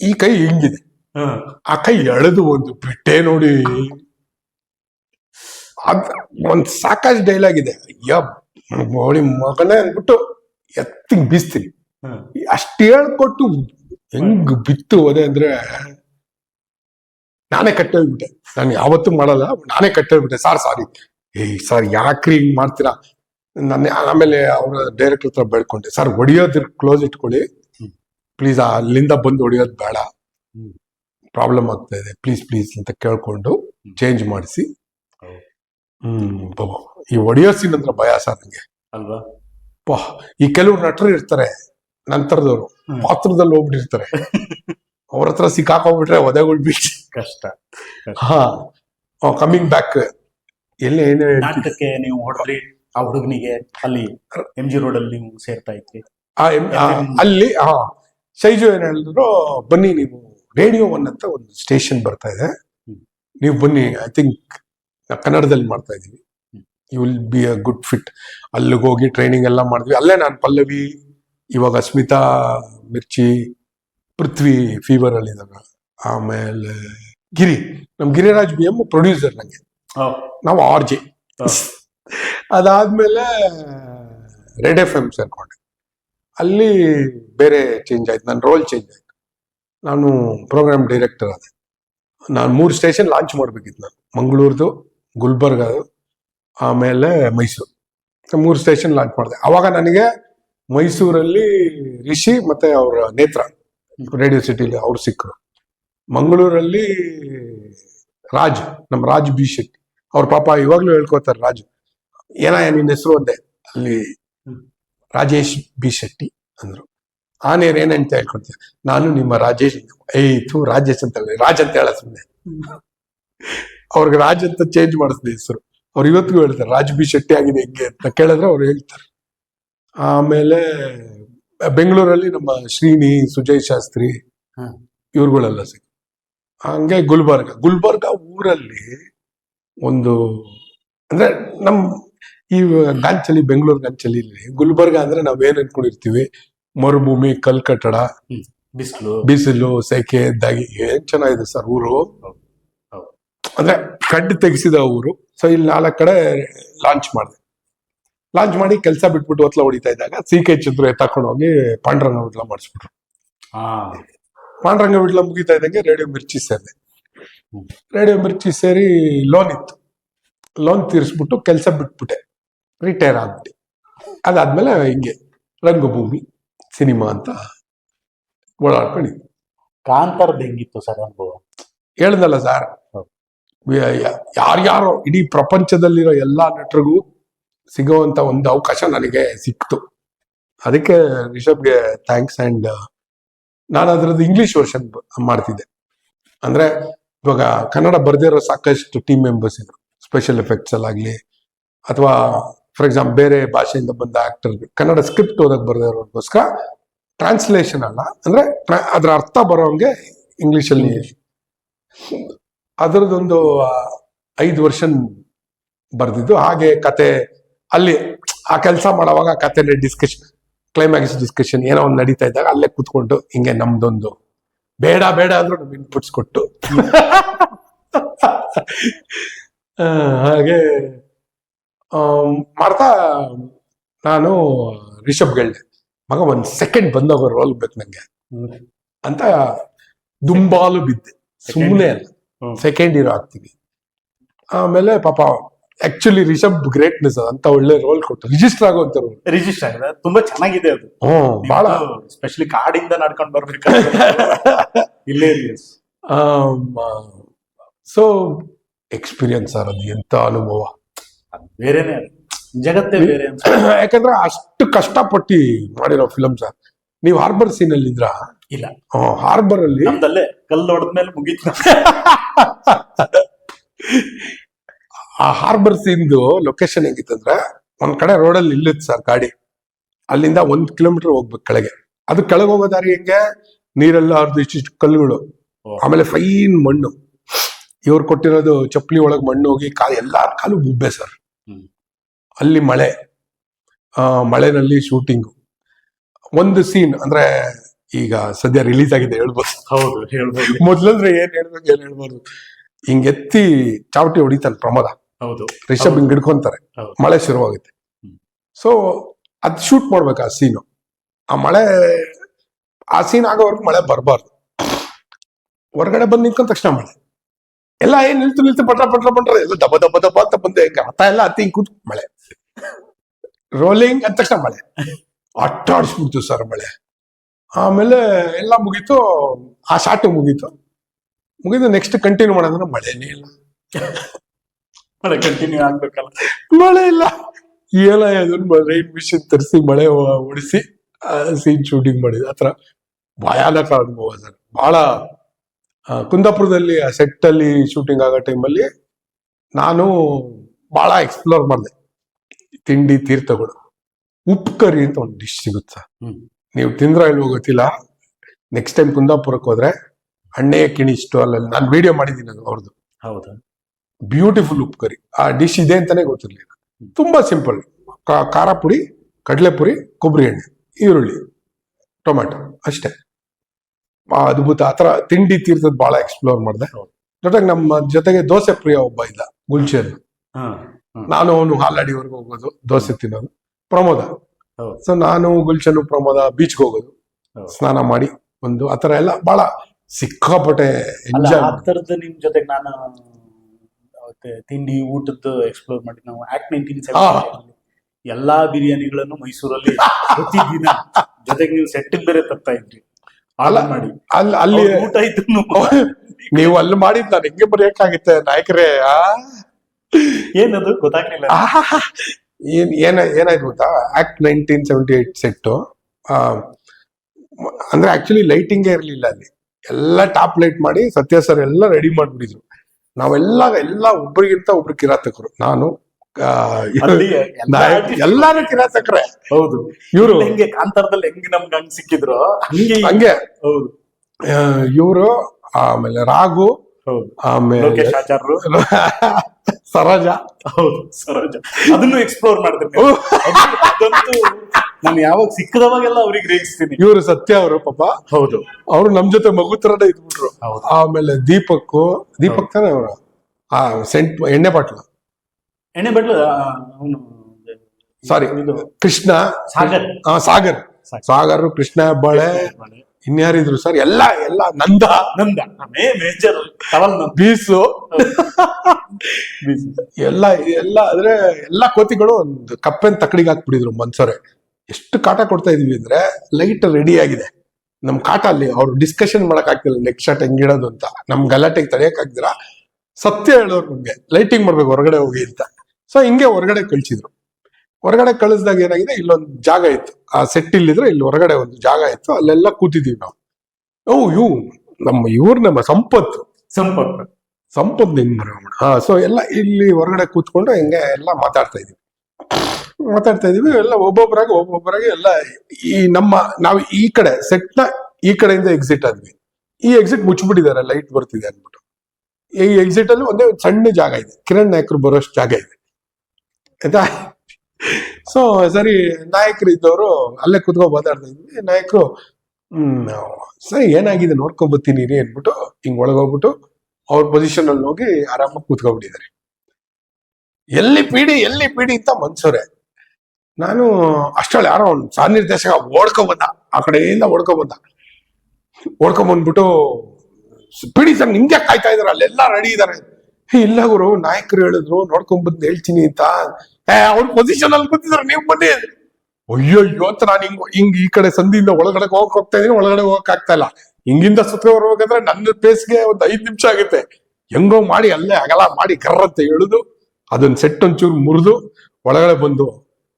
ಈ ಕೈ ಹಿಂಗಿದೆ. ಹಾ. ಆ ಕೈ ಎಳೆದು ಒಂದು ಬಿಟ್ಟೆ ನೋಡಿ. ಅದ್ ಒಂದ್ ಸಾಕಷ್ಟು ಡೈಲಾಗ್ ಇದೆ. ಅಯ್ಯ ಬೋಳಿ ಮಗನೇ ಅಂದ್ಬಿಟ್ಟು ಎತ್ತಿ ಬೀಸ್ತೀನಿ. ಹಾ. ಅಷ್ಟ್ ಹೇಳ್ಕೊಟ್ಟು ಹೆಂಗ್ ಬಿತ್ತು ಹೋದೆ ಅಂದ್ರೆ ನಾನೇ ಕಟ್ಟೋಗ್ಬಿಟ್ಟೆ ನಾನು ಯಾವತ್ತೂ ಮಾಡಲ್ಲ ನಾನೇ ಕಟ್ಟೋಗ್ಬಿಟ್ಟೆ ಸಾರ್ ಸಾರಿ. ಏಯ್ ಸರ್ ಯಾಕ್ರಿ ಹಿಂಗ್ ಮಾಡ್ತೀರಾ? ನನ್ನ ಆಮೇಲೆ ಅವ್ರ ಡೈರೆಕ್ಟರ್ ಹತ್ರ ಬೆಳ್ಕೊಂಡೆ ಸರ್ ಹೊಡಿಯೋದ್ರ ಕ್ಲೋಸ್ ಇಟ್ಕೊಳ್ಳಿ. ಪ್ಲೀಸ್ ಅಲ್ಲಿಂದ ಬಂದು ಹೊಡಿಯೋದು ಬೇಡ. ಪ್ರಾಬ್ಲಮ್ ಆಗ್ತಾ ಇದೆ. ಪ್ಲೀಸ್ ಪ್ಲೀಸ್ ಅಂತ ಕೇಳ್ಕೊಂಡು ಚೇಂಜ್ ಮಾಡಿಸಿ. ಈ ಒಡಿಯೋ ಸೀನ್ ಅಂದ್ರೆ ಭಯ ಸರ್ ನಂಗೆ. ಅಲ್ವಾ? ಪಾ ಈ ಕೆಲವ್ರು ನಟರು ಇರ್ತಾರೆ ನಂತರದವರು. ಪಾತ್ರದಲ್ಲಿ ಹೋಗ್ಬಿಟ್ಟಿರ್ತಾರೆ. [LAUGHS] ಅವ್ರ ಹತ್ರ ಸಿಕ್ಕಾಕೊಂಡ್ಬಿಟ್ರೆ ಒದೆಗಳು ಬೀಚ್ ಕಷ್ಟ. ಹಾ. ಕಮಿಂಗ್ ಬ್ಯಾಕ್ ಎಲ್ಲಿ ಏನು ನಾಟಕಕ್ಕೆ ನೀವು ಹೊಡ್ರಿ ಆ ಹುಡುಗನಿಗೆ ಅಲ್ಲಿ ಎಂ ಜಿ ರೋಡ್ ಅಲ್ಲಿ ನೀವು ಸೇರ್ತಾ ಇದ್ರಿ. ಆ ಎಂ- ಆ, ಅಲ್ಲಿ ಹಾ ಶೈಜು ಏನ್ ಹೇಳಿದ್ರು ಬನ್ನಿ ನೀವು ರೇಡಿಯೋ ಒನ್ ಅಂತ ಒಂದು ಸ್ಟೇಷನ್ ಬರ್ತಾ ಇದೆ. ನೀವು ಬನ್ನಿ ಐ ಥಿಂಕ್ ಕನ್ನಡದಲ್ಲಿ ಮಾಡ್ತಾ ಇದೀವಿ you will be a good fit ಅಲ್ಲಿಗೆ ಹೋಗಿ ಟ್ರೈನಿಂಗ್ ಎಲ್ಲ ಮಾಡಿದ್ವಿ. ಅಲ್ಲೇ ನಾನು ಪಲ್ಲವಿ ಇವಾಗ ಸ್ಮಿತಾ ಮಿರ್ಚಿ ಪೃಥ್ವಿ ಫೀವರ್ ಅಲ್ಲಿ ಆಮೇಲೆ ಗಿರಿ. ನಮ್ ಗಿರಿರಾಜ್ ಬಿ ಎಂ ಪ್ರೊಡ್ಯೂಸರ್ ನಂಗೆ. ನಾವು ಆರ್ ಜಿ. ಅದಾದ್ಮೇಲೆ ರೆಡ್ ಎಫ್ ಎಂ ಸೇರ್ಕೊಂಡೆ ಅಲ್ಲಿ ಬೇರೆ ಚೇಂಜ್ ಆಯ್ತು. ನನ್ನ ರೋಲ್ ಚೇಂಜ್ ಆಯ್ತು. ನಾನು ಪ್ರೋಗ್ರಾಮ್ ಡೈರೆಕ್ಟರ್ ಆದೆ. ನಾನು ಮೂರು ಸ್ಟೇಷನ್ ಲಾಂಚ್ ಮಾಡ್ಬೇಕಿತ್ತು ನಾನು. ಮಂಗಳೂರ್ದು ಗುಲ್ಬರ್ಗ ಆಮೇಲೆ ಮೈಸೂರು. ಮೂರು ಸ್ಟೇಷನ್ ಲಾಂಚ್ ಮಾಡಿದೆ. ಅವಾಗ ನನಗೆ ಮೈಸೂರಲ್ಲಿ ರಿಷಿ ಮತ್ತೆ ಅವರ ನೇತ್ರ ರೇಡಿಯೋ ಸಿಟಿಲಿ ಅವ್ರು ಸಿಕ್ಕರು. ಮಂಗಳೂರಲ್ಲಿ ರಾಜ್ ನಮ್ಮ ರಾಜ್ ಬಿ ಶೆಟ್ಟಿ. ಅವ್ರ ಪಾಪ ಇವಾಗ್ಲೂ ಹೇಳ್ಕೊತಾರೆ ರಾಜು. ಏನ ನಿನ್ನ ಹೆಸರು ಒಂದೇ ಅಲ್ಲಿ. ರಾಜೇಶ್ ಬಿ ಶೆಟ್ಟಿ ಅಂದ್ರು. ಆನೇರ್ ಏನಂತ ಹೇಳ್ಕೊಡ್ತೀನಿ ನಾನು ನಿಮ್ಮ ರಾಜೇಶ್ ಏಯ್ತು ರಾಜೇಶ್ ಅಂತ ಹೇಳಿ. ರಾಜ್ ಅಂತ ಹೇಳ ಸುಮ್ಮನೆ ಅವ್ರಿಗೆ ರಾಜ್ ಅಂತ ಚೇಂಜ್ ಮಾಡಿಸ್ದೆ ಹೆಸರು. ಅವ್ರು ಇವತ್ತಿಗೂ ಹೇಳ್ತಾರೆ ರಾಜ್ ಬಿ ಶೆಟ್ಟಿ ಆಗಿದೆ ಹೆಂಗೆ ಅಂತ ಕೇಳಿದ್ರೆ ಅವ್ರು ಹೇಳ್ತಾರೆ. ಆಮೇಲೆ ಬೆಂಗಳೂರಲ್ಲಿ ನಮ್ಮ ಶ್ರೀನಿ ಸುಜಯ್ ಶಾಸ್ತ್ರಿ. ಇವ್ರುಗಳೆಲ್ಲ ಸಿಗ ಹಂಗೆ ಗುಲ್ಬರ್ಗ. ಗುಲ್ಬರ್ಗ ಊರಲ್ಲಿ ಒಂದು ಅಂದ್ರೆ ನಮ್ ಈ ಗಾಂಚಲಿ ಬೆಂಗಳೂರು ಗಾಂಚಲಿ ಗುಲ್ಬರ್ಗ ಅಂದ್ರೆ ನಾವೇನ್ ಅನ್ಕೊಂಡಿರ್ತೀವಿ ಮರುಭೂಮಿ ಕಲ್ ಕಟ್ಟಡ ಬಿಸಿಲು. ಬಿಸಿಲು ಸೆಕೆ ದಾಗಿ ಏನ್ ಚೆನ್ನಾಗಿದೆ ಸರ್ ಊರು. ಅಂದ್ರೆ ಕಡ್ಡು ತೆಗೆಸಿದ ಊರು ಸೊ ಇಲ್ಲಿ ನಾಲ್ಕು ಕಡೆ ಲಾಂಚ್ ಮಾಡಿದೆ. ಲಾಂಚ್ ಮಾಡಿ ಕೆಲಸ ಬಿಟ್ಬಿಟ್ಟು ಹೊತ್ಲ ಹೊಡಿತಾ ಇದ್ದಾಗ ಸಿ ಕೆ ಚಿತ್ರ ತಕೊಂಡೋಗಿ ಹೋಗಿ ಪಾಂಡುರಂಗ ವಿಟ್ಲ ಮಾಡಿಸ್ಬಿಟ್ರು. ಪಾಂಡ್ರಂಗ ವಿಟ್ಲ ಮುಗಿತಾ ಇದ್ದಂಗೆ ರೇಡಿಯೋ ಮಿರ್ಚಿ ಸೇರಿದೆ. ರೇಡಿಯೋ ಮಿರ್ಚಿ ಸೇರಿ ಲೋನ್ ಇತ್ತು. ಲೋನ್ ತೀರಿಸ್ಬಿಟ್ಟು ಕೆಲಸ ಬಿಟ್ಬಿಟ್ಟೆ. ರಿಟೈರ್ ಆಗ್ಬಿಟ್ಟೆ. ಅದಾದ್ಮೇಲೆ ಹಿಂಗೆ ರಂಗಭೂಮಿ ಸಿನಿಮಾ ಅಂತ ಓಡಾಡ್ಕೊಂಡಿದ್ದೆ. ಕಾಂತಾರದ ಹೆಂಗಿತ್ತು ಸರ್ ಅನುಭವ? ಹೇಳ್ದಲ್ಲ ಸರ್. ಯಾರ್ಯಾರೋ ಇಡೀ ಪ್ರಪಂಚದಲ್ಲಿರೋ ಎಲ್ಲಾ ನಟರಿಗೂ ಸಿಗುವಂತ ಒಂದು ಅವಕಾಶ ನನಗೆ ಸಿಕ್ತು. ಅದಕ್ಕೆ ರಿಷಬ್ಗೆ ಥ್ಯಾಂಕ್ಸ್ ಅಂಡ್ ನಾನು ಅದರದ್ದು ಇಂಗ್ಲಿಷ್ ವರ್ಷನ್ ಮಾಡ್ತಿದ್ದೆ. ಅಂದ್ರೆ ಇವಾಗ ಕನ್ನಡ ಬರ್ದೇ ಇರೋ ಸಾಕಷ್ಟು ಟೀಮ್ ಮೆಂಬರ್ಸ್ ಇದ್ರು. ಸ್ಪೆಷಲ್ ಎಫೆಕ್ಟ್ಸ್ ಅಲ್ಲಾಗ್ಲಿ ಅಥವಾ ಫಾರ್ ಎಕ್ಸಾಂಪಲ್ ಬೇರೆ ಭಾಷೆಯಿಂದ ಬಂದ ಆಕ್ಟರ್ ಕನ್ನಡ ಸ್ಕ್ರಿಪ್ಟ್ ಓದಕ್ ಬರ್ದೇ ಇರೋದಕ್ಕೋಸ್ಕರ ಟ್ರಾನ್ಸ್ಲೇಷನ್ ಅಲ್ಲ ಅಂದ್ರೆ ಅದ್ರ ಅರ್ಥ ಬರೋಂಗೆ ಇಂಗ್ಲಿಷ್ ಅಲ್ಲಿ ಅದರದೊಂದು ಐದು ವರ್ಷನ್ ಬರ್ದಿದ್ದು. ಹಾಗೆ ಕತೆ ಅಲ್ಲಿ ಆ ಕೆಲಸ ಮಾಡೋವಾಗ ಕತೆ ಡಿಸ್ಕಷನ್ ಕ್ಲೈಮ್ಯಾಕ್ಸ್ ಡಿಸ್ಕಷನ್ ಏನೋ ಒಂದು ನಡೀತಾ ಇದ್ದಾಗ ಅಲ್ಲೇ ಕೂತ್ಕೊಂಡು ಹಿಂಗೆ ನಮ್ದೊಂದು ಬೇಡ ಬೇಡ ಅಂದ್ರೂ ನಮ್ಗೆ ಇನ್ಪುಟ್ಸ್ ಕೊಟ್ಟು. ಆ, ಹಾಗೆ ಮಾಡ್ತಾ ನಾನು ರಿಷಬ್ ಗೆಳ್ದೆ ಮಗ ಒಂದ್ ಸೆಕೆಂಡ್ ಬಂದಾಗ ರೋಲ್ ಬೇಕು ನಂಗೆ. ಅಂತ ದುಂಬಾಲು ಬಿದ್ದೆ. ಸುಮ್ಮನೆ ಅಲ್ಲ. ಸೆಕೆಂಡ್ ಇರೋ ಆಗ್ತೀವಿ ಆಮೇಲೆ ಪಾಪ ಆಕ್ಚುಲಿ ರಿಷಬ್ ಗ್ರೇಟ್ನೆಸ್ ಅಂತ ಒಳ್ಳೆ ರೋಲ್ ಕೊಟ್ಟು ರಿಜಿಸ್ಟರ್ ಆಗುವಂತ ರೋಲ್ ರಿಜಿಸ್ಟರ್ ಆಗಿದೆ. ತುಂಬಾ ಚೆನ್ನಾಗಿದೆ ಅದು. ಬಹಳ ಸ್ಪೆಷಲಿ ಕಾಡಿಂದ ನಡ್ಕೊಂಡ್ ಬರ್ಬೇಕಾದ್ರೆ. ಇಲ್ಲೇ ಸೊ ಎಕ್ಸ್ಪೀರಿಯನ್ಸ್ ಸರ್ ಅದು ಎಂತ ಅನುಭವ. ಬೇರೆನೆ ಜಗತ್ತೇ ಬೇರೆ [COUGHS] ಯಾಕಂದ್ರೆ ಅಷ್ಟು ಕಷ್ಟಪಟ್ಟು ಮಾಡಿರೋ ಫಿಲಮ್ ಸರ್ ನೀವು ಹಾರ್ಬರ್ ಸೀನ್ ಅಲ್ಲಿ ಇದ್ರ? ಇಲ್ಲ. ಹಾರ್ಬರ್ ಅಲ್ಲಿ. ಕಲ್ಲು ಹೊಡೆದ್ಮೇಲೆ ಮುಗೀತು [LAUGHS] ಆ ಹಾರ್ಬರ್ ಸೀನ್ದು ಲೊಕೇಶನ್ ಹೆಂಗಿತ್ತಂದ್ರೆ ಒಂದ್ ಕಡೆ ರೋಡಲ್ಲಿ ನಿಲ್ಲುತ್ತೆ ಸರ್ ಗಾಡಿ. ಅಲ್ಲಿಂದ ಒಂದ್ ಕಿಲೋಮೀಟರ್ ಹೋಗ್ಬೇಕು ಕೆಳಗೆ. ಅದು ಕೆಳಗೆ ಹೋಗೋ ದಾರಿ ಹೆಂಗೆ? ನೀರೆಲ್ಲ ಹರಿದು ಇಷ್ಟಿಷ್ಟು ಕಲ್ಲುಗಳು. ಆಮೇಲೆ ಫೈನ್ ಮಣ್ಣು. ಇವ್ರು ಕೊಟ್ಟಿರೋದು ಚಪ್ಪಲಿ ಒಳಗೆ ಮಣ್ಣು ಹೋಗಿ ಕಾಲು ಎಲ್ಲಾ ಕಾಲು ಗುಬ್ಬೆ ಸರ್ ಅಲ್ಲಿ ಮಳೆ. ಮಳೆನಲ್ಲಿ ಶೂಟಿಂಗು ಒಂದು ಸೀನ್ ಅಂದ್ರೆ ಈಗ ಸದ್ಯ ರಿಲೀಸ್ ಆಗಿದೆ ಹೇಳ್ಬೋದು. ಹೌದು ಹೇಳ್ಬೋದು. ಮೊದ್ಲಂದ್ರೆ ಏನ್ ಹೇಳ್ಬೇಕು ಏನ್ ಹೇಳ್ಬಾರ್ದು. ಹಿಂಗೆತ್ತಿ ಚಾವಟಿ ಹೊಡಿತಾನೆ ಪ್ರಮೋದ. ಹೌದು. ರಿಷಬ್. ಹಿಂಗ್ ಹಿಡ್ಕೊಂತಾರೆ. ಮಳೆ ಶುರುವಾಗುತ್ತೆ. ಸೋ ಅದ್ ಶೂಟ್ ಮಾಡ್ಬೇಕು ಆ ಸೀನು ಆ ಮಳೆ ಆ ಸೀನ್ ಆಗೋವರೆಗೂ ಮಳೆ ಬರಬಾರ್ದು. ಹೊರಗಡೆ ಬಂದು ನಿಂತ್ಕೊಂಡ ತಕ್ಷಣ ಮಳೆ. ಎಲ್ಲ ಏನ್ ನಿಲ್ತು ನಿಲ್ತು ಪಟ್ರ ಪಟ್ರ ಪಟ್ರ ಎಲ್ಲ ದಬ ದಬ ದಬ ಅಂತ ಬಂದೆ. ಹತ್ತ ಎಲ್ಲ ಹಿಂಗೆ ಕೂತ್ ಮಳೆ. ರೋಲಿಂಗ್ ಅಂದ ತಕ್ಷಣ ಮಳೆ. ಅಟ್ಟಾಡಿಸ್ಬಿಡ್ತು ಸರ್ ಮಳೆ. ಆಮೇಲೆ ಎಲ್ಲ ಮುಗೀತು. ಆ ಶಾಟ್ ಮುಗೀತು. ಮುಗಿದು ನೆಕ್ಸ್ಟ್ ಕಂಟಿನ್ಯೂ ಮಾಡೋದ್ರೆ ಮಳೆನೇ ಇಲ್ಲ. ಮಳೆ ಕಂಟಿನ್ಯೂ ಆಗ್ಬೇಕಲ್ಲ. ಮಳೆ ಇಲ್ಲ. ಏಲ ಅದನ್ನ ರೈನ್ ಮಿಷಿನ್ ತರಿಸಿ ಮಳೆ ಓಡಿಸಿ ಸೀನ್ ಶೂಟಿಂಗ್ ಮಾಡಿದ. ಆತರ ಭಯಾನಕ ಅನುಭವ ಸರ್. ಬಹಳ ಕುಂದಾಪುರದಲ್ಲಿ ಆ ಸೆಟ್ ಅಲ್ಲಿ ಶೂಟಿಂಗ್ ಆಗೋ ಟೈಮಲ್ಲಿ ನಾನು ಬಹಳ ಎಕ್ಸ್ಪ್ಲೋರ್ ಮಾಡಿದೆ. ತಿಂಡಿ ತೀರ್ಥಗಳು. ಉಪ್ಪು ಕರಿ ಅಂತ ಒಂದು ಡಿಶ್ ಸಿಗುತ್ತೆ ನೀವು ತಿಂದ್ರ ಇಲ್ವೋ ಗೊತ್ತಿಲ್ಲ. ನೆಕ್ಸ್ಟ್ ಟೈಮ್ ಕುಂದಾಪುರಕ್ಕೆ ಹೋದ್ರೆ ಅಣ್ಣೆ ಕಿಣಿ ಸ್ಟಾಲ್ ಅಲ್ಲಿ ನಾನು ವಿಡಿಯೋ ಮಾಡಿದ್ದೀನಿ ಅದು ಅವ್ರದ್ದು ಹೌದಾ? ಬ್ಯೂಟಿಫುಲ್ ಉಪ್ಪು ಕರಿ ಆ ಡಿಶ್ ಇದೆ ಅಂತಾನೆ ಗೊತ್ತಿರಲಿಲ್ಲ. ತುಂಬಾ ಸಿಂಪಲ್ ಖಾರ ಪುಡಿ ಕಡಲೆಪುರಿ ಕೊಬ್ಬರಿ ಎಣ್ಣೆ ಈರುಳ್ಳಿ ಟೊಮ್ಯಾಟೊ ಅಷ್ಟೇ. ಆ ಅದ್ಭುತ. ಆತರ ತಿಂಡಿ ತೀರ್ಥದ ಬಹಳ ಎಕ್ಸ್ಪ್ಲೋರ್ ಮಾಡಿದೆ. ಜೊತೆಗೆ ನಮ್ಮ ಜೊತೆಗೆ ದೋಸೆ ಪ್ರಿಯ ಒಬ್ಬ ಇದ್ದ ಗುಲ್ಚೇರ್ ನಾನು ಅವನು ಹಾಲಾಡಿವರೆಗೂ ಹೋಗೋದು ದೋಸೆ ತಿನ್ನೋದು. ಪ್ರಮೋದ. ಸೊ ನಾನು ಗುಲ್ಚನ್ ಪ್ರಮೋದ ಬೀಚ್ಗೆ ಹೋಗೋದು. ಸ್ನಾನ ಮಾಡಿ ಒಂದು ಆತರ ಎಲ್ಲ ಬಹಳ ಸಿಕ್ಕಾಪಟ್ಟೆ ಎಂಜಾಯ್ ಆ ನಿಮ್ ಜೊತೆಗೆ ನಾನು ಅವತ್ತೆ ತಿಂಡಿ ಊಟದ್ದು ಎಕ್ಸ್ಪ್ಲೋರ್ ಮಾಡಿ ನಾವು ಆಕ್ಟ್ ನೈನ್ಟೀನ್. ಎಲ್ಲಾ ಬಿರಿಯಾನಿಗಳನ್ನು ಮೈಸೂರಲ್ಲಿ ಪ್ರತಿದಿನ ಜೊತೆಗೆ ನೀವು ಸೆಟ್ ಬೇರೆ ತರ್ತಾ ಇದ್ರಿ. ಅಲ್ಲ, ಮಾಡಿ. ಅಲ್ಲಿ ಅಲ್ಲಿ ಊಟ ಇದ್ದು [LAUGHS] ನೀವು ಅಲ್ಲಿ ಮಾಡಿದ್ ನಾನು ಹೆಂಗೆ ಬರೆಯಕ್ಕಾಗಿತ್ತೆ ನಾಯಕರೇ ಏನದು? ಗೊತ್ತಾಗ್ಲಿಲ್ಲ. ಏನ್ ಏನ ಏನಾಯ್ತು ಗೊತ್ತಾ? Act nineteen seventy eight set ಅಂದ್ರೆ ಆಕ್ಚುಲಿ ಲೈಟಿಂಗೇ ಇರಲಿಲ್ಲ ಅಲ್ಲಿ. ಎಲ್ಲ ಟಾಪ್ ಲೈಟ್ ಮಾಡಿ ಸತ್ಯ ಸರ್ ಎಲ್ಲ ರೆಡಿ ಮಾಡ್ಬಿಟ್ಟಿದ್ರು. ನಾವೆಲ್ಲ ಎಲ್ಲ ಒಬ್ರಿಗಿಂತ ಒಬ್ರು ಕಿರಾತಕರು. ನಾನು ಎಲ್ಲಾನು ಎಲ್ಲಾರು ಕಿರಾತಕರೇ. ಹೌದು. ಇವರು ಹೆಂಗೆ ಕಾಂತಾರದಲ್ಲಿ ಹೆಂಗ್ ನಮ್ಗೆ ಹಂಗ್ ಸಿಕ್ಕಿದ್ರು ಹಂಗೆ ಹಂಗೆ. ಹೌದು. ಇವರು ಆಮೇಲೆ ರಾಘು ಆಮೇಲೆ [LAUGHS] ಸರೋಜ. ಹೌದು ಸರೋಜ. ಅದನ್ನು ಎಕ್ಸ್ಪ್ಲೋರ್ ಮಾಡಿದ್ರು ನಾನು ಯಾವಾಗ ಸಿಕ್ಕದವಾಗೆಲ್ಲ ಅವ್ರಿಗೆ ರೇಗಿಸ್ತೀನಿ ಇವರು ಸತ್ಯ ಅವರು ಪಾಪ. ಹೌದು. ಅವರು ನಮ್ ಜೊತೆ ಮಗು ತರನೇ ಇದ್ಬಿಟ್ರು. ಹೌದು. ಆಮೇಲೆ ದೀಪಕ್ ದೀಪಕ್ ತಾನೆ ಅವರು? ಆ ಸೆಂಟ್ ಎಣ್ಣೆ ಬಾಟ್ಲು. ಎಣ್ಣೆ ಬಟ್ಲು ಅವನು ಸಾರಿ ಇದು ಕೃಷ್ಣ ಸಾಗರ್. ಹಾ ಸಾಗರ್. ಸಾಗರ್. ಸಾಗರ್ ಕೃಷ್ಣ ಬಳೆ ಇನ್ಯಾರಿದ್ರು ಸರ್ ಎಲ್ಲ ಎಲ್ಲ ನಂದ. ನಂದ. ಮೇ ಮೇಜರ್ ಕವಲ್ ನಂದ. ಬೀಸು. ಎಲ್ಲ ಎಲ್ಲ ಅಂದ್ರೆ ಎಲ್ಲ ಕೋತಿಗಳು ಒಂದು ಕಪ್ಪೆನ್ ತಕ್ಕಡಿಗೆ ಹಾಕ್ಬಿಟ್ಟಿದ್ರು ಮನ್ಸರೆ. ಎಷ್ಟು ಕಾಟ ಕೊಡ್ತಾ ಇದೀವಿ ಅಂದ್ರೆ ಲೈಟ್ ರೆಡಿ ಆಗಿದೆ. ನಮ್ ಕಾಟ ಅಲ್ಲಿ ಅವ್ರು ಡಿಸ್ಕಷನ್ ಮಾಡಕ್ ಆಗ್ತಿಲ್ಲ ನೆಕ್ಸ್ಟ್ ಶಾಟ್ ಹೆಂಗಿಡೋದು ಅಂತ. ನಮ್ ಗಲಾಟೆಗೆ ತಡೆಯಕ್ ಆಗ್ದಿರ. ಸತ್ಯ ಹೇಳೋರು ನಮ್ಗೆ ಲೈಟಿಂಗ್ ಮಾಡ್ಬೇಕು ಹೊರಗಡೆ ಹೋಗಿ ಅಂತ. ಸೊ ಹಿಂಗೆ ಹೊರಗಡೆ ಕಳ್ಸಿದ್ರು. ಹೊರಗಡೆ ಕಳಿಸಿದಾಗ ಏನಾಗಿದೆ ಇಲ್ಲೊಂದು ಜಾಗ ಇತ್ತು. ಆ ಸೆಟ್ ಇಲ್ಲಿದ್ರೆ ಇಲ್ಲಿ ಹೊರಗಡೆ ಒಂದು ಜಾಗ ಇತ್ತು ಅಲ್ಲೆಲ್ಲ ಕೂತಿದೀವಿ ನಾವು. ಓ ಇವು ನಮ್ಮ ಇವ್ರ ನಮ್ಮ ಸಂಪತ್ತು. ಸಂಪತ್ತು. ಸಂಪತ್ ನಿರ್ಮಾಣ ಹಾ ಸೊ ಎಲ್ಲ ಇಲ್ಲಿ ಹೊರಗಡೆ ಕೂತ್ಕೊಂಡು ಹಿಂಗೆ ಎಲ್ಲ ಮಾತಾಡ್ತಾ ಇದೀವಿ. ಮಾತಾಡ್ತಾ ಇದೀವಿ, ಎಲ್ಲ ಒಬ್ಬೊಬ್ಬರಾಗಿ ಒಬ್ಬೊಬ್ಬರಾಗಿ ಎಲ್ಲ ಈ ನಮ್ಮ, ನಾವು ಈ ಕಡೆ ಸೆಟ್ನ ಈ ಕಡೆಯಿಂದ ಎಕ್ಸಿಟ್ ಆದ್ವಿ. ಈ ಎಕ್ಸಿಟ್ ಮುಚ್ಚಿಬಿಟ್ಟಿದ್ದಾರೆ ಲೈಟ್ ಬರ್ತಿದೆ ಅಂದ್ಬಿಟ್ಟು. ಈ ಎಕ್ಸಿಟ್ ಅಲ್ಲಿ ಒಂದೇ ಸಣ್ಣ ಜಾಗ ಇದೆ, ಕಿರಣ್ ನಾಯಕರು ಬರೋಷ್ಟು ಜಾಗ ಇದೆ. ಆಯ್ತಾ? ಸೊ ಸರಿ, ನಾಯಕರು ಇದ್ದವರು ಅಲ್ಲೇ ಕುತ್ಕೊಂಡು ಮಾತಾಡ್ತಾ ಇದ್ವಿ. ನಾಯಕರು, ಹ್ಮ್, ಸರಿ, ಏನಾಗಿದೆ ನೋಡ್ಕೊಂಡ್ ಬರ್ತೀನಿ ರೀ ಅಂದ್ಬಿಟ್ಟು ಹಿಂಗ್ ಒಳಗೋಗ್ಬಿಟ್ಟು ಅವ್ರ ಪೊಸಿಷನ್ ಅಲ್ಲಿ ಹೋಗಿ ಆರಾಮಾಗಿ ಕೂತ್ಕೊಂಡ್ಬಿಟ್ಟಿದ್ದಾರೆ. ಎಲ್ಲಿ ಪೀಡಿ ಎಲ್ಲಿ ಪೀಡಿ ಅಂತ ಮನ್ಸೋರೆ. ನಾನು ಅಷ್ಟರಲ್ಲಿ ಯಾರೋ ಒಂದು ಸಹ ನಿರ್ದೇಶಕ ಓಡ್ಕೊಬಂದ ಬಂದ ಆ ಕಡೆಯಿಂದ ಓಡ್ಕೊಬಂದ. ಬಂದ ಓಡ್ಕೊಂಡ್ ಬಂದ್ಬಿಟ್ಟು ಪೀಡಿ ಸರ್ ನಿಮ್ಗೆ ಕಾಯ್ತಾ ಇದಾರೆ? ಅಲ್ಲೆಲ್ಲ ರೆಡಿ ಇದಾರೆ. ಇಲ್ಲ ಗುರು, ನಾಯಕರು ಹೇಳಿದ್ರು ನೋಡ್ಕೊಂಡ್ಬಂದು ಹೇಳ್ತೀನಿ ಅಂತ. ಅವ್ರ ಪೊಸಿಷನ್ ಅಲ್ಲಿ ಕೂತಿದಾರೆ, ನೀವು ಬನ್ನಿ. ಅಯ್ಯೋ ಅಂತ ನಾನು ಹಿಂಗ್ ಹಿಂಗ್ ಈ ಕಡೆ ಸಂದಿಯಿಂದ ಒಳಗಡೆ ಹೋಗಕ್ ಹೋಗ್ತಾ ಇದೀನಿ, ಒಳಗಡೆ ಹೋಗಕ್ ಆಗ್ತಾ ಇಲ್ಲ. ಹಿಂಗಿಂದ ಸುತ್ತ ಬರ್ಬೇಕಾದ್ರೆ ನನ್ನ ಪೇಸ್ಗೆ ಒಂದ್ ಐದ್ ನಿಮಿಷ ಆಗುತ್ತೆ. ಹೆಂಗೋ ಮಾಡಿ, ಅಲ್ಲೇ ಅಗಲ ಮಾಡಿ ಕರ್ರಂತ ಎಳೆದು ಅದನ್ನ ಸೆಟ್ ಒಂಚೂರು ಮುರಿದು, ಒಳಗಡೆ ಬಂದು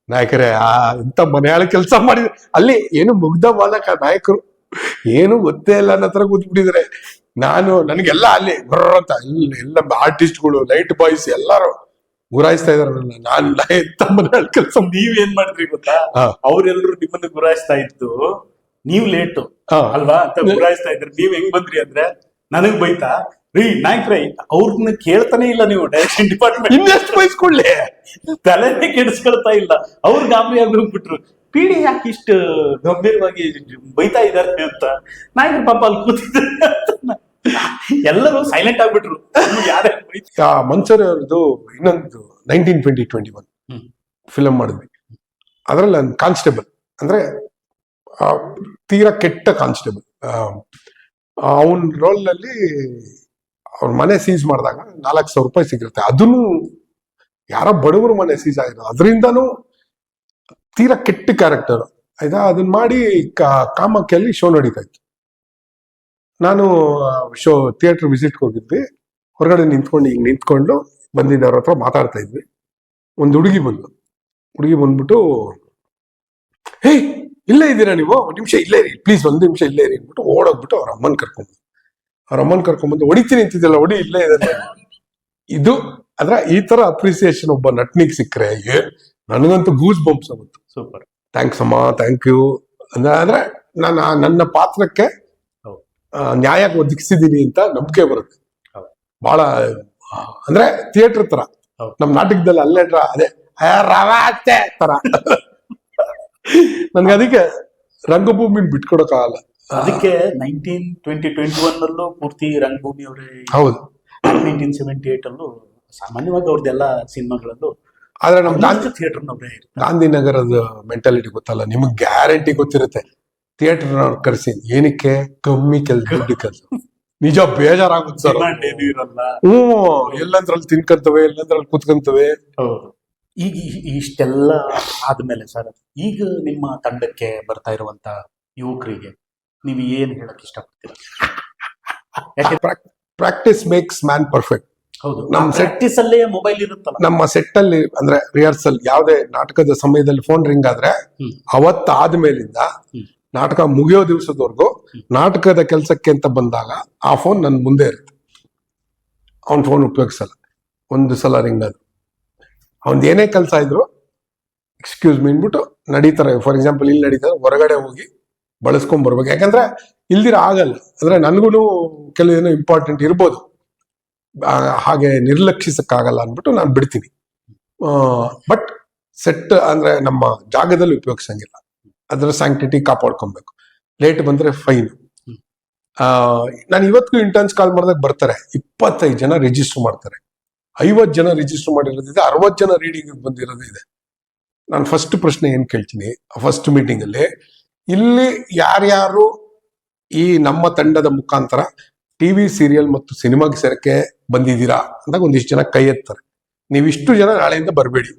ನಾಯಕರೇ ಆ ಎಂತ ಮನೆಯಾಳ ಕೆಲಸ ಮಾಡಿದ್ರೆ ಅಲ್ಲಿ ಏನು ಮುಗ್ಧ ಬಾಲಕ ನಾಯಕರು? ಏನು ಗೊತ್ತೇ ಇಲ್ಲ ನನ್ನ ಹತ್ರ ಕೂತ್ಬಿಟ್ಟಿದ್ರೆ. ನಾನು ನನಗೆಲ್ಲ ಅಲ್ಲಿ ಬರ್ರ ಅಂತ ಎಲ್ಲ ಆರ್ಟಿಸ್ಟ್ ಆರ್ಟಿಸ್ಟ್ಗಳು ಲೈಟ್ ಬಾಯ್ಸ್ ಎಲ್ಲಾರು ಗುರಾಯಿಸ್ತಾ ಇದಾರೆ ನಾನು ಎಂತ ಮನೆಯಾಳ ಕೆಲಸ ನೀವ್ ಏನ್ ಮಾಡಿದ್ರಿ ಗೊತ್ತಾ? ಅವರೆಲ್ಲರೂ ನಿಮ್ಮನ್ನು ನಿಮ್ಮನ್ನ ಗುರಾಯಿಸ್ತಾ ಇತ್ತು ನೀವ್ ಲೇಟು ಅಲ್ವಾ? ಅಂತ ಗುರಾಯಿಸ್ತಾ ಇದ್ರಿ. ನೀವ್ ಹೆಂಗ್ ಬಂದ್ರಿ ಅಂದ್ರೆ ನನಗ್ ಬೈತಾ? ರೀ ನಾಯ್ಕ್ರೈ ಅವ್ರನ್ನ ಕೇಳ್ತಾನೆ ಇಲ್ಲ ನೀವು ಡೈರೆಕ್ಷನ್ ಡಿಪಾರ್ಟ್ಮೆಂಟ್ ಇನ್ನೆಷ್ಟು ವಹಿಸ್ಕೊಳ್ಳಿ ತಲೆನೇ ಕೆಡಿಸ್ಕೊಳ್ತಾ ಇಲ್ಲ. ಅವ್ರ ಗಾಬರಿ ಆಗಿ ಹೋಗ್ಬಿಟ್ರು ಪಿಡಿ ಯಾಕೆ ಇಷ್ಟು ಗಂಭೀರವಾಗಿ ಬೈತಾ ಇದ್ದಾರೆ ಅಂತ. ನಾಯಕರು ಪಾಪ ಅಲ್ಲಿ ಕೂತಿದ್ದಾರೆ ಎಲ್ಲರೂ ಸೈಲೆಂಟ್ ಆಗ್ಬಿಟ್ರು. ಯಾರೇ ಮನ್ಸೂರ್ ಅವ್ರದ್ದು ಇನ್ನೊಂದು nineteen twenty twenty one. Film ಮಾಡಿದ್ವಿ. ಅದ್ರಲ್ಲಿ ಒಂದು ಕಾನ್ಸ್ಟೇಬಲ್. ಅಂದ್ರೆ ತೀರಾ ಕೆಟ್ಟ ಕಾನ್ಸ್ಟೇಬಲ್. ಅವನ್ ರೋಲ್ನಲ್ಲಿ ಅವ್ರ ಮನೆ ಸೀಸ್ ಮಾಡಿದಾಗ ನಾಲ್ಕು ಸಾವಿರ ರೂಪಾಯಿ ಸಿಗುತ್ತೆ ಅದನ್ನು ಯಾರೋ ಬಡವರು ಮನೆ ಸೀಸ್ ಆಗಿರೋ ಅದರಿಂದನೂ ತೀರಾ ಕೆಟ್ಟ ಕ್ಯಾರೆಕ್ಟರ್ ಆಯ್ತಾ? ಅದನ್ನ ಮಾಡಿ ಕಾ- ಕಾಮಾಖ್ಯಲ್ಲಿ ಶೋ ನಡೀತಾಯ್ತು ನಾನು ಶೋ ಥಿಯೇಟರ್ ವಿಸಿಟ್ಗೆ ಹೋಗಿದ್ವಿ. ಹೊರಗಡೆ ನಿಂತ್ಕೊಂಡು ಹಿಂಗೆ ನಿಂತ್ಕೊಂಡು ಬಂದಿದ್ದವ್ರ ಹತ್ರ ಮಾತಾಡ್ತಾ ಇದ್ವಿ. ಒಂದು ಹುಡುಗಿ ಬಂದು ಹುಡುಗಿ ಬಂದ್ಬಿಟ್ಟು ಹೇ ಇಲ್ಲೇ ಇದ್ದೀರಾ ನೀವು? ಒಂದು ನಿಮಿಷ ಇಲ್ಲೇ ಇರಿ. ಪ್ಲೀಸ್ ಒಂದು ನಿಮಿಷ ಇಲ್ಲೇ ಇರಿ. ಅಂದ್ಬಿಟ್ಟು ಓಡೋಗ್ಬಿಟ್ಟು ಅವ್ರ ಅಮ್ಮನ ಕರ್ಕೊಂಡ್ ಅವ್ರ ಅಮ್ಮನ ಕರ್ಕೊಂಡ್ಬಂದು ಹೊಡಿತೀನಿ ಅಂತಿದ್ದಲ್ಲ ಹೊಡಿ ಇಲ್ಲೇ ಇದೆ ಇದು ಅದ್ರ ಈ ತರ ಅಪ್ರಿಸಿಯೇಷನ್ ಒಬ್ಬ ನಟ್ನಿಗೆ ಸಿಕ್ಕರೆ ನನಗಂತೂ ಗೂಸ್ ಬಂಪ್ಸ್ ಅವತ್ತು ಸೂಪರ್ ಥ್ಯಾಂಕ್ಸ್ ಅಮ್ಮ ಥ್ಯಾಂಕ್ ಯು ಅಂದ್ರೆ ನಾನು ನನ್ನ ಪಾತ್ರಕ್ಕೆ ನ್ಯಾಯ ಒದಗಿಸಿದೀನಿ ಅಂತ ನಂಬಿಕೆ ಬರುತ್ತೆ. ಬಹಳ ಅಂದ್ರೆ ಥಿಯೇಟರ್ ತರ. ನಮ್ಮ ನಮ್ ನಾಟಕದಲ್ಲಿ ಅಲ್ಲೇ ಅದೇ ತರ. [LAUGHS] ನನ್ಗೆ ಅದಕ್ಕೆ ರಂಗಭೂಮಿ ಬಿಟ್ಕೊಡಕ್ಕಾಗಲ್ಲ. ಅದಕ್ಕೆ ನೈನ್ಟೀನ್ ಟ್ವೆಂಟಿ ಟ್ವೆಂಟಿ ಒನ್ ಅಲ್ಲೂ ಪೂರ್ತಿ ರಂಗಭೂಮಿ ಅವರೇ ಹೌದು. ನೈನ್ಟೀನ್ ಸೆವೆಂಟಿ ಏಟ್ ಅಲ್ಲೂ ಸಾಮಾನ್ಯವಾಗಿ ಅವ್ರದ್ದೆಲ್ಲ ಸಿನಿಮಾಗಳಲ್ಲೂ ಆದ್ರೆ ನಮ್ ಗಾಂಧಿ ಥಿಯೇಟರ್ನವರೇ ಗಾಂಧಿನಗರದ ಮೆಂಟಾಲಿಟಿ ಗೊತ್ತಲ್ಲ ನಿಮಗ್ ಗ್ಯಾರಂಟಿ ಗೊತ್ತಿರುತ್ತೆ. ಥಿಯೇಟರ್ ಕರೆಸಿ ಏನಕ್ಕೆ? ಕಮ್ಮಿ ಕೆಲ್ಸ ದುಡ್ಡು ಕೆಲಸ. ನಿಜ ಬೇಜಾರಾಗುತ್ತೆ ಸರ್. ಹ್ಞೂ ಎಲ್ಲಂದ್ರಲ್ಲಿ ತಿನ್ಕಂತವೆ ಎಲ್ಲಂದ್ರಲ್ಲಿ ಕೂತ್ಕಂತವೆ. ಈಗ ಇಷ್ಟೆಲ್ಲ ಆದ್ಮೇಲೆ ಸರ್ ಈಗ ನಿಮ್ಮ ತಂಡಕ್ಕೆ ಬರ್ತಾ ಇರುವಂತ ಯುವಕರಿಗೆ ನೀವು ಏನು ಹೇಳಕ್ ಇಷ್ಟಪಡ್ತೀರಾ? ಯಾಕೆ ಪ್ರಾಕ್ಟೀಸ್ ಮೇಕ್ಸ್ ಮ್ಯಾನ್ ಪರ್ಫೆಕ್ಟ್. ಹೌದು. ನಮ್ಮ ಪ್ರಾಕ್ಟೀಸ್ ಅಲ್ಲೇ ಮೊಬೈಲ್ ಇರುತ್ತಲ್ಲ. ನಮ್ಮ ಸೆಟ್ ಅಲ್ಲಿ ಅಂದ್ರೆ ರಿಹರ್ಸಲ್ ಯಾವುದೇ ನಾಟಕದ ಸಮಯದಲ್ಲಿ ಫೋನ್ ರಿಂಗ್ ಆದ್ರೆ ಅವತ್ತು ಆದ್ಮೇಲಿಂದ ನಾಟಕ ಮುಗಿಯೋ ದಿವಸದವರೆಗೂ ನಾಟಕದ ಕೆಲಸಕ್ಕೆ ಅಂತ ಬಂದಾಗ ಆ ಫೋನ್ ನನ್ ಮುಂದೆ ಇರುತ್ತೆ. ಅವನ್ ಫೋನ್ ಉಪಯೋಗಿಸಲ್ಲ. ಒಂದು ಸಲ ರಿಂಗ್ ಅದು. ಅವನ್ ಏನೇ ಕೆಲಸ ಇದ್ರು ಎಕ್ಸ್ಕ್ಯೂಸ್ ಮೀನ್ಬಿಟ್ಟು ನಡೀತಾರೆ. ಫಾರ್ ಎಕ್ಸಾಂಪಲ್ ಇಲ್ಲಿ ನಡೀತಾರೆ ಹೊರಗಡೆ ಹೋಗಿ ಬಳಸ್ಕೊಂಡ್ ಬರ್ಬೇಕು ಯಾಕಂದ್ರೆ ಇಲ್ದಿರ ಆಗಲ್ಲ. ಅಂದ್ರೆ ನನ್ಗೂ ಕೆಲವೇನೋ ಇಂಪಾರ್ಟೆಂಟ್ ಇರ್ಬೋದು. ಹಾಗೆ ನಿರ್ಲಕ್ಷಿಸಕ್ಕಾಗಲ್ಲ ಅಂದ್ಬಿಟ್ಟು ನಾನು ಬಿಡ್ತೀನಿ. ಬಟ್ ಸೆಟ್ ಅಂದ್ರೆ ನಮ್ಮ ಜಾಗದಲ್ಲಿ ಉಪಯೋಗಿಸಂಗಿಲ್ಲ. ಅದರ ಸ್ಯಾಂಕ್ಟಿಟಿ ಕಾಪಾಡ್ಕೊಬೇಕು. ಲೇಟ್ ಬಂದ್ರೆ ಫೈನ್. ನಾನು ಇವತ್ತಿಗೂ ಇಂಟರ್ನ್ಸ್ ಕಾಲ್ ಮಾಡಿದಾಗ ಬರ್ತಾರೆ. ಇಪ್ಪತ್ತೈದು ಜನ ರಿಜಿಸ್ಟರ್ ಮಾಡ್ತಾರೆ. ಐವತ್ತು ಜನ ರಿಜಿಸ್ಟರ್ ಮಾಡಿರೋದಿದೆ, ಅರವತ್ತು ಜನ ರೀಡಿಂಗ್ ಬಂದಿರೋದಿದೆ. ನಾನು ಫಸ್ಟ್ ಪ್ರಶ್ನೆ ಏನು ಕೇಳ್ತೀನಿ? ಫಸ್ಟ್ ಮೀಟಿಂಗ್ ಅಲ್ಲಿ ಇಲ್ಲಿ ಯಾರ್ಯಾರು ಈ ನಮ್ಮ ತಂಡದ ಮುಖಾಂತರ ಟಿವಿ ಸೀರಿಯಲ್ ಮತ್ತು ಸಿನಿಮಾಗೆ ಸೇರಕ್ಕೆ ಬಂದಿದ್ದೀರಾ ಅಂದಾಗ ಒಂದಿಷ್ಟು ಜನ ಕೈ ಎತ್ತಾರೆ. ನೀವಿಷ್ಟು ಜನ ನಾಳೆಯಿಂದ ಬರಬೇಡಿ.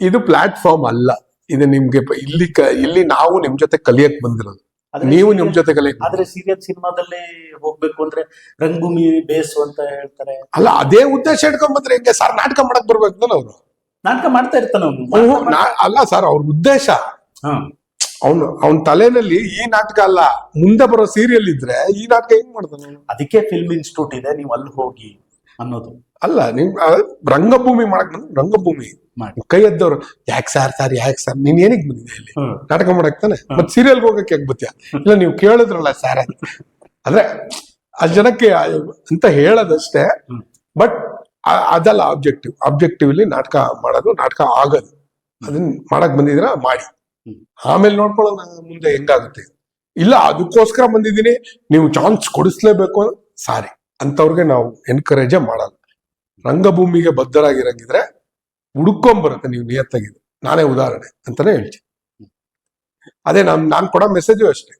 ಇದು ಪ್ಲಾಟ್ಫಾರ್ಮ್ ಅಲ್ಲ. ಇದು ನಿಮ್ಗೆ ಇಲ್ಲಿ ಇಲ್ಲಿ ನಾವು ನಿಮ್ ಜೊತೆ ಕಲಿಯಕ್ ಬಂದಿರೋದು. ನೀವು ನಿಮ್ ಜೊತೆ ಕಲಿಯಕ್ ಆದ್ರೆ ಸೀರಿಯಲ್ ಸಿನಿಮಾದಲ್ಲಿ ಹೋಗ್ಬೇಕು ಅಂದ್ರೆ ರಂಗಭೂಮಿ ಬೇಸು ಅಂತ ಹೇಳ್ತಾರೆ. ಅಲ್ಲ ಅದೇ ಉದ್ದೇಶ ಇಟ್ಕೊಂಡ್ ಬಂದ್ರೆ ಹೆಂಗೆ? ಸರ್ ನಾಟಕ ಮಾಡಕ್ ಬರ್ಬೇಕು ಅವ್ರು. ನಾಟಕ ಮಾಡ್ತಾ ಇರ್ತಾನೆ ಅವನು. ಅಲ್ಲ ಸರ್ ಅವ್ರ ಉದ್ದೇಶ. ಅವನು ಅವನ ತಲೆನಲ್ಲಿ ಈ ನಾಟಕ ಅಲ್ಲ ಮುಂದೆ ಬರೋ ಸೀರಿಯಲ್ ಇದ್ರೆ ಈ ನಾಟಕ ಹೆಂಗ್ ಮಾಡ್ತಾನೆ? ಅದಕ್ಕೆ ಫಿಲ್ಮ್ ಇನ್ಸ್ಟಿಟ್ಯೂಟ್ ಇದೆ ನೀವು ಅಲ್ಲಿ ಹೋಗಿ ಅನ್ನೋದು. ಅಲ್ಲ ನಿಮ್ ರಂಗಭೂಮಿ ಮಾಡಕ್ ಬಂದ್ರೆ ರಂಗಭೂಮಿ. ಮಾಡಿ. ಕೈ ಎದ್ದವ್ರು ಯಾಕೆ ಸರ್ ಸರ್ ಯಾಕೆ ಸರ್ ನೀನ್ ಏನಿಗ್ ಬಂದಿದೆ ಇಲ್ಲಿ? ನಾಟಕ ಮಾಡಕ್ ತಾನೆ? ಮತ್ ಸೀರಿಯಲ್ ಹೋಗಕ್ ಯಾಕೆ ಬತ್ತೀಯ? ಇಲ್ಲ ನೀವು ಕೇಳಿದ್ರಲ್ಲ ಸರ್ ಅಂದ್ರೆ ಆ ಜನಕ್ಕೆ ಅಂತ ಹೇಳದಷ್ಟೇ. ಬಟ್ ಅದಲ್ಲ ಆಬ್ಜೆಕ್ಟಿವ್ ಆಬ್ಜೆಕ್ಟಿವ್ ಇಲ್ಲಿ ನಾಟಕ ಮಾಡೋದು ನಾಟಕ ಆಗೋದು. ಅದನ್ನ ಮಾಡಕ್ ಬಂದಿದ್ರ ಮಾಡಿ. ಆಮೇಲೆ ನೋಡ್ಕೊಳ್ಳೋಣ ಮುಂದೆ ಹೆಂಗಾಗುತ್ತೆ. ಇಲ್ಲ ಅದಕ್ಕೋಸ್ಕರ ಬಂದಿದ್ದೀನಿ. ನೀವು ಚಾನ್ಸ್ ಕೊಡಿಸ್ಲೇಬೇಕು ಸಾರಿ. ಅಂತವ್ರಿಗೆ ನಾವು ಎನ್ಕರೇಜೇ ಮಾಡಲ್ಲ. ರಂಗಭೂಮಿಗೆ ಬದ್ಧರಾಗಿರಂಗಿದ್ರೆ ಹುಡ್ಕೊಂಬರುತ್ತೆ ನೀವು ನಿಯತ್ತಾಗಿದೆ ನಾನೇ ಉದಾಹರಣೆ ಅಂತಾನೆ ಹೇಳ್ತೀನಿ. ಅದೇ ನಾನು ನಾನು ಕೊಡೋ ಮೆಸೇಜು ಅಷ್ಟೇ.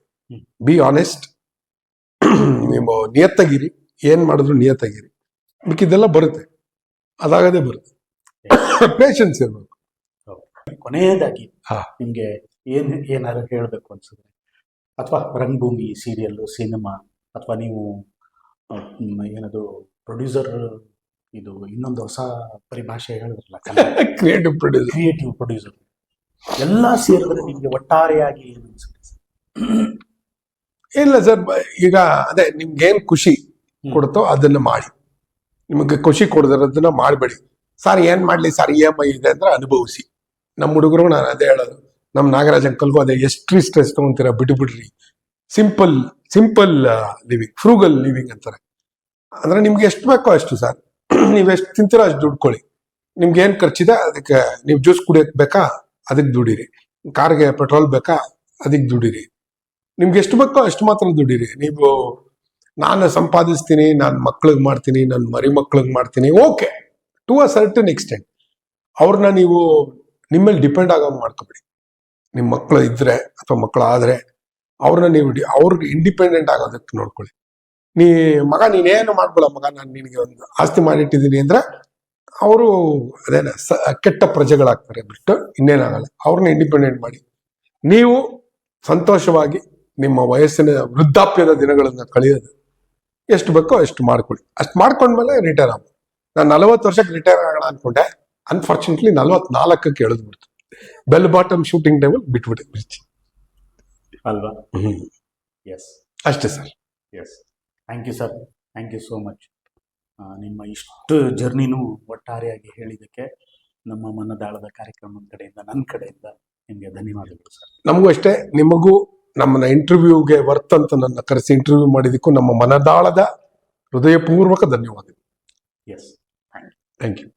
ಬಿ ಆನೆಸ್ಟ್ ನೀವು ನಿಯತ್ತಾಗಿರಿ. ಏನ್ ಮಾಡಿದ್ರು ನಿಯತ್ತಾಗಿರಿ. ಮಿಕ್ಕಿದ್ದೆಲ್ಲ ಬರುತ್ತೆ. ಅದಾಗದೇ ಬರುತ್ತೆ. [COUGHS] ಪೇಷನ್ಸ್ ಇರಬೇಕು. ಕೊನೆಯದಾಗಿ ನಿಮಗೆ ನಿಮ್ಗೆ ಏನ್ ಏನಾದ್ರು ಹೇಳಬೇಕು ಅನ್ಸುತ್ತೆ? ಅಥವಾ ರಂಗಭೂಮಿ ಸೀರಿಯಲ್ ಸಿನಿಮಾ ಅಥವಾ ನೀವು ಏನದು ಪ್ರೊಡ್ಯೂಸರ್ ಇದು ಇನ್ನೊಂದು ಹೊಸ ಪರಿಭಾಷೆ ಹೇಳಿದ್ರಲ್ಲ ಕ್ರಿಯೇಟಿವ್ ಪ್ರೊಡ್ಯೂಸರ್ ಕ್ರಿಯೇಟಿವ್ ಪ್ರೊಡ್ಯೂಸರ್ ಎಲ್ಲ ಸೇರಿದ್ರೆ ನಿಮಗೆ ಒಟ್ಟಾರೆಯಾಗಿ ಏನು ಅನ್ಸುತ್ತೆ? ಇಲ್ಲ ಸರ್ ಈಗ ಅದೇ ನಿಮ್ಗೇನ್ ಖುಷಿ ಕೊಡುತ್ತೋ ಅದನ್ನು ಮಾಡಿ. ನಿಮಗೆ ಖುಷಿ ಕೊಡದಿರೋದನ್ನ ಮಾಡಬೇಡಿ. ಸರ್ ಏನ್ ಮಾಡ್ಲಿ ಸರ್ ಇ ಎಂ ಐ ಇದೆ ಅಂದ್ರೆ ಅನುಭವಿಸಿ. ನಮ್ಮ ಹುಡುಗರು ನಾನು ಅದೇ ಹೇಳೋದು. ನಮ್ಮ ನಾಗರಾಜ್ ಅಂಕಲ್ಗೂ ಅದೇ ಎಷ್ಟು ಸ್ಟ್ರೆಸ್ ತಗೊಂತೀರಾ ಬಿಟ್ಟು ಬಿಡ್ರಿ simple simple living frugal living ಅಂತಾರೆ. ಅಂದ್ರೆ ನಿಮ್ಗೆ ಎಷ್ಟು ಬೇಕೋ ಅಷ್ಟು ಸರ್. [CLEARS THROAT] ನೀವು ಎಷ್ಟು ತಿಂತೀರೋ ಅಷ್ಟು ದುಡ್ಕೊಳ್ಳಿ ನಿಮ್ಗೆ ಏನು ಖರ್ಚಿದೆ ಅದಕ್ಕೆ ನೀವು ಜ್ಯೂಸ್ ಕುಡಿಯೋಕೆ ಬೇಕಾ ಅದಕ್ಕೆ ದುಡೀರಿ. ಕಾರ್ಗೆ ಪೆಟ್ರೋಲ್ ಬೇಕಾ ಅದಕ್ಕೆ ದುಡೀರಿ. ನಿಮ್ಗೆ ಎಷ್ಟು ಬೇಕೋ ಅಷ್ಟು ಮಾತ್ರ ದುಡೀರಿ. ನೀವು ನಾನು ಸಂಪಾದಿಸ್ತೀನಿ, ನಾನು ಮಕ್ಳಿಗೆ ಮಾಡ್ತೀನಿ ನನ್ನ ಮರಿ ಮಕ್ಳಿಗೆ ಮಾಡ್ತೀನಿ, okay. To a certain extent ಅವ್ರನ್ನ ನೀವು ನಿಮ್ಮಲ್ಲಿ ಡಿಪೆಂಡ್ ಆಗೋ ಮಾಡ್ಕೊಬೇಡಿ. ನಿಮ್ಮ ಮಕ್ಕಳು ಇದ್ರೆ ಅಥವಾ ಮಕ್ಕಳು ಆದ್ರೆ ಅವ್ರನ್ನ ನೀವು ಅವ್ರಿಗೆ ಇಂಡಿಪೆಂಡೆಂಟ್ ಆಗೋದಕ್ಕೆ ನೋಡ್ಕೊಳ್ಳಿ. ನೀ, ಮಗ, ನೀನೇನು ಮಾಡ್ಬೋಲ್ಲ ಮಗ, ನಾನು ನಿನಗೆ ಒಂದು ಆಸ್ತಿ ಮಾಡಿಟ್ಟಿದ್ದೀನಿ ಅಂದ್ರೆ ಅವರು ಅದೇನ ಸ- ಕೆಟ್ಟ ಪ್ರಜೆಗಳಾಗ್ತಾರೆ ಬಿಟ್ಟು ಇನ್ನೇನಾಗಲ್ಲ. ಅವ್ರನ್ನ ಇಂಡಿಪೆಂಡೆಂಟ್ ಮಾಡಿ. ನೀವು ಸಂತೋಷವಾಗಿ ನಿಮ್ಮ ವಯಸ್ಸಿನ ವೃದ್ಧಾಪ್ಯದ ದಿನಗಳನ್ನು ಕಳೆಯೋದು. ಎಷ್ಟು ಬೇಕೋ ಅಷ್ಟು ಮಾಡ್ಕೊಳ್ಳಿ. ಅಷ್ಟು ಮಾಡ್ಕೊಂಡ್ಮೇಲೆ ರಿಟೈರ್ ಆಗ ನಾನು ನಲವತ್ತು ವರ್ಷಕ್ಕೆ ರಿಟೈರ್ ಆಗೋಣ ಅನ್ಕೊಂಡೆ. ಅನ್ಫಾರ್ಚುನೇಟ್ಲಿ ನಲವತ್ನಾಲ್ಕಕ್ಕೆ ಎಳೆದು ಬಿಡ್ತು ಬೆಲ್ ಬಾಟಮ್ ಶೂಟಿಂಗ್ ಟೈಮಲ್ಲಿ ಬಿಟ್ಬಿಟ್ಟೆ ಬಿಚ್ಚಿ ಅಲ್ವಾ? ಎಸ್ ಅಷ್ಟೇ sir. Yes thank you sir thank you so much ನಿಮ್ಮ ಇಷ್ಟು ಜರ್ನಿನೂ ಒಟ್ಟಾರೆಯಾಗಿ ಹೇಳಿದ್ದಕ್ಕೆ ನಮ್ಮ ಮನದಾಳದ ಕಾರ್ಯಕ್ರಮದ ಕಡೆಯಿಂದ ನನ್ನ ಕಡೆಯಿಂದ ನಿಮಗೆ ಧನ್ಯವಾದಗಳು ಸರ್ ನಮಗೂ ಅಷ್ಟೇ. ನಿಮಗೂ ನಮ್ಮನ್ನ ಇಂಟರ್ವ್ಯೂಗೆ ವರ್ತ್ ಅಂತ ನನ್ನ ಕರೆಸಿ ಇಂಟರ್ವ್ಯೂ ಮಾಡಿದ್ದಕ್ಕೂ ನಮ್ಮ ಮನದಾಳದ ಹೃದಯಪೂರ್ವಕ ಧನ್ಯವಾದಗಳು. S thank you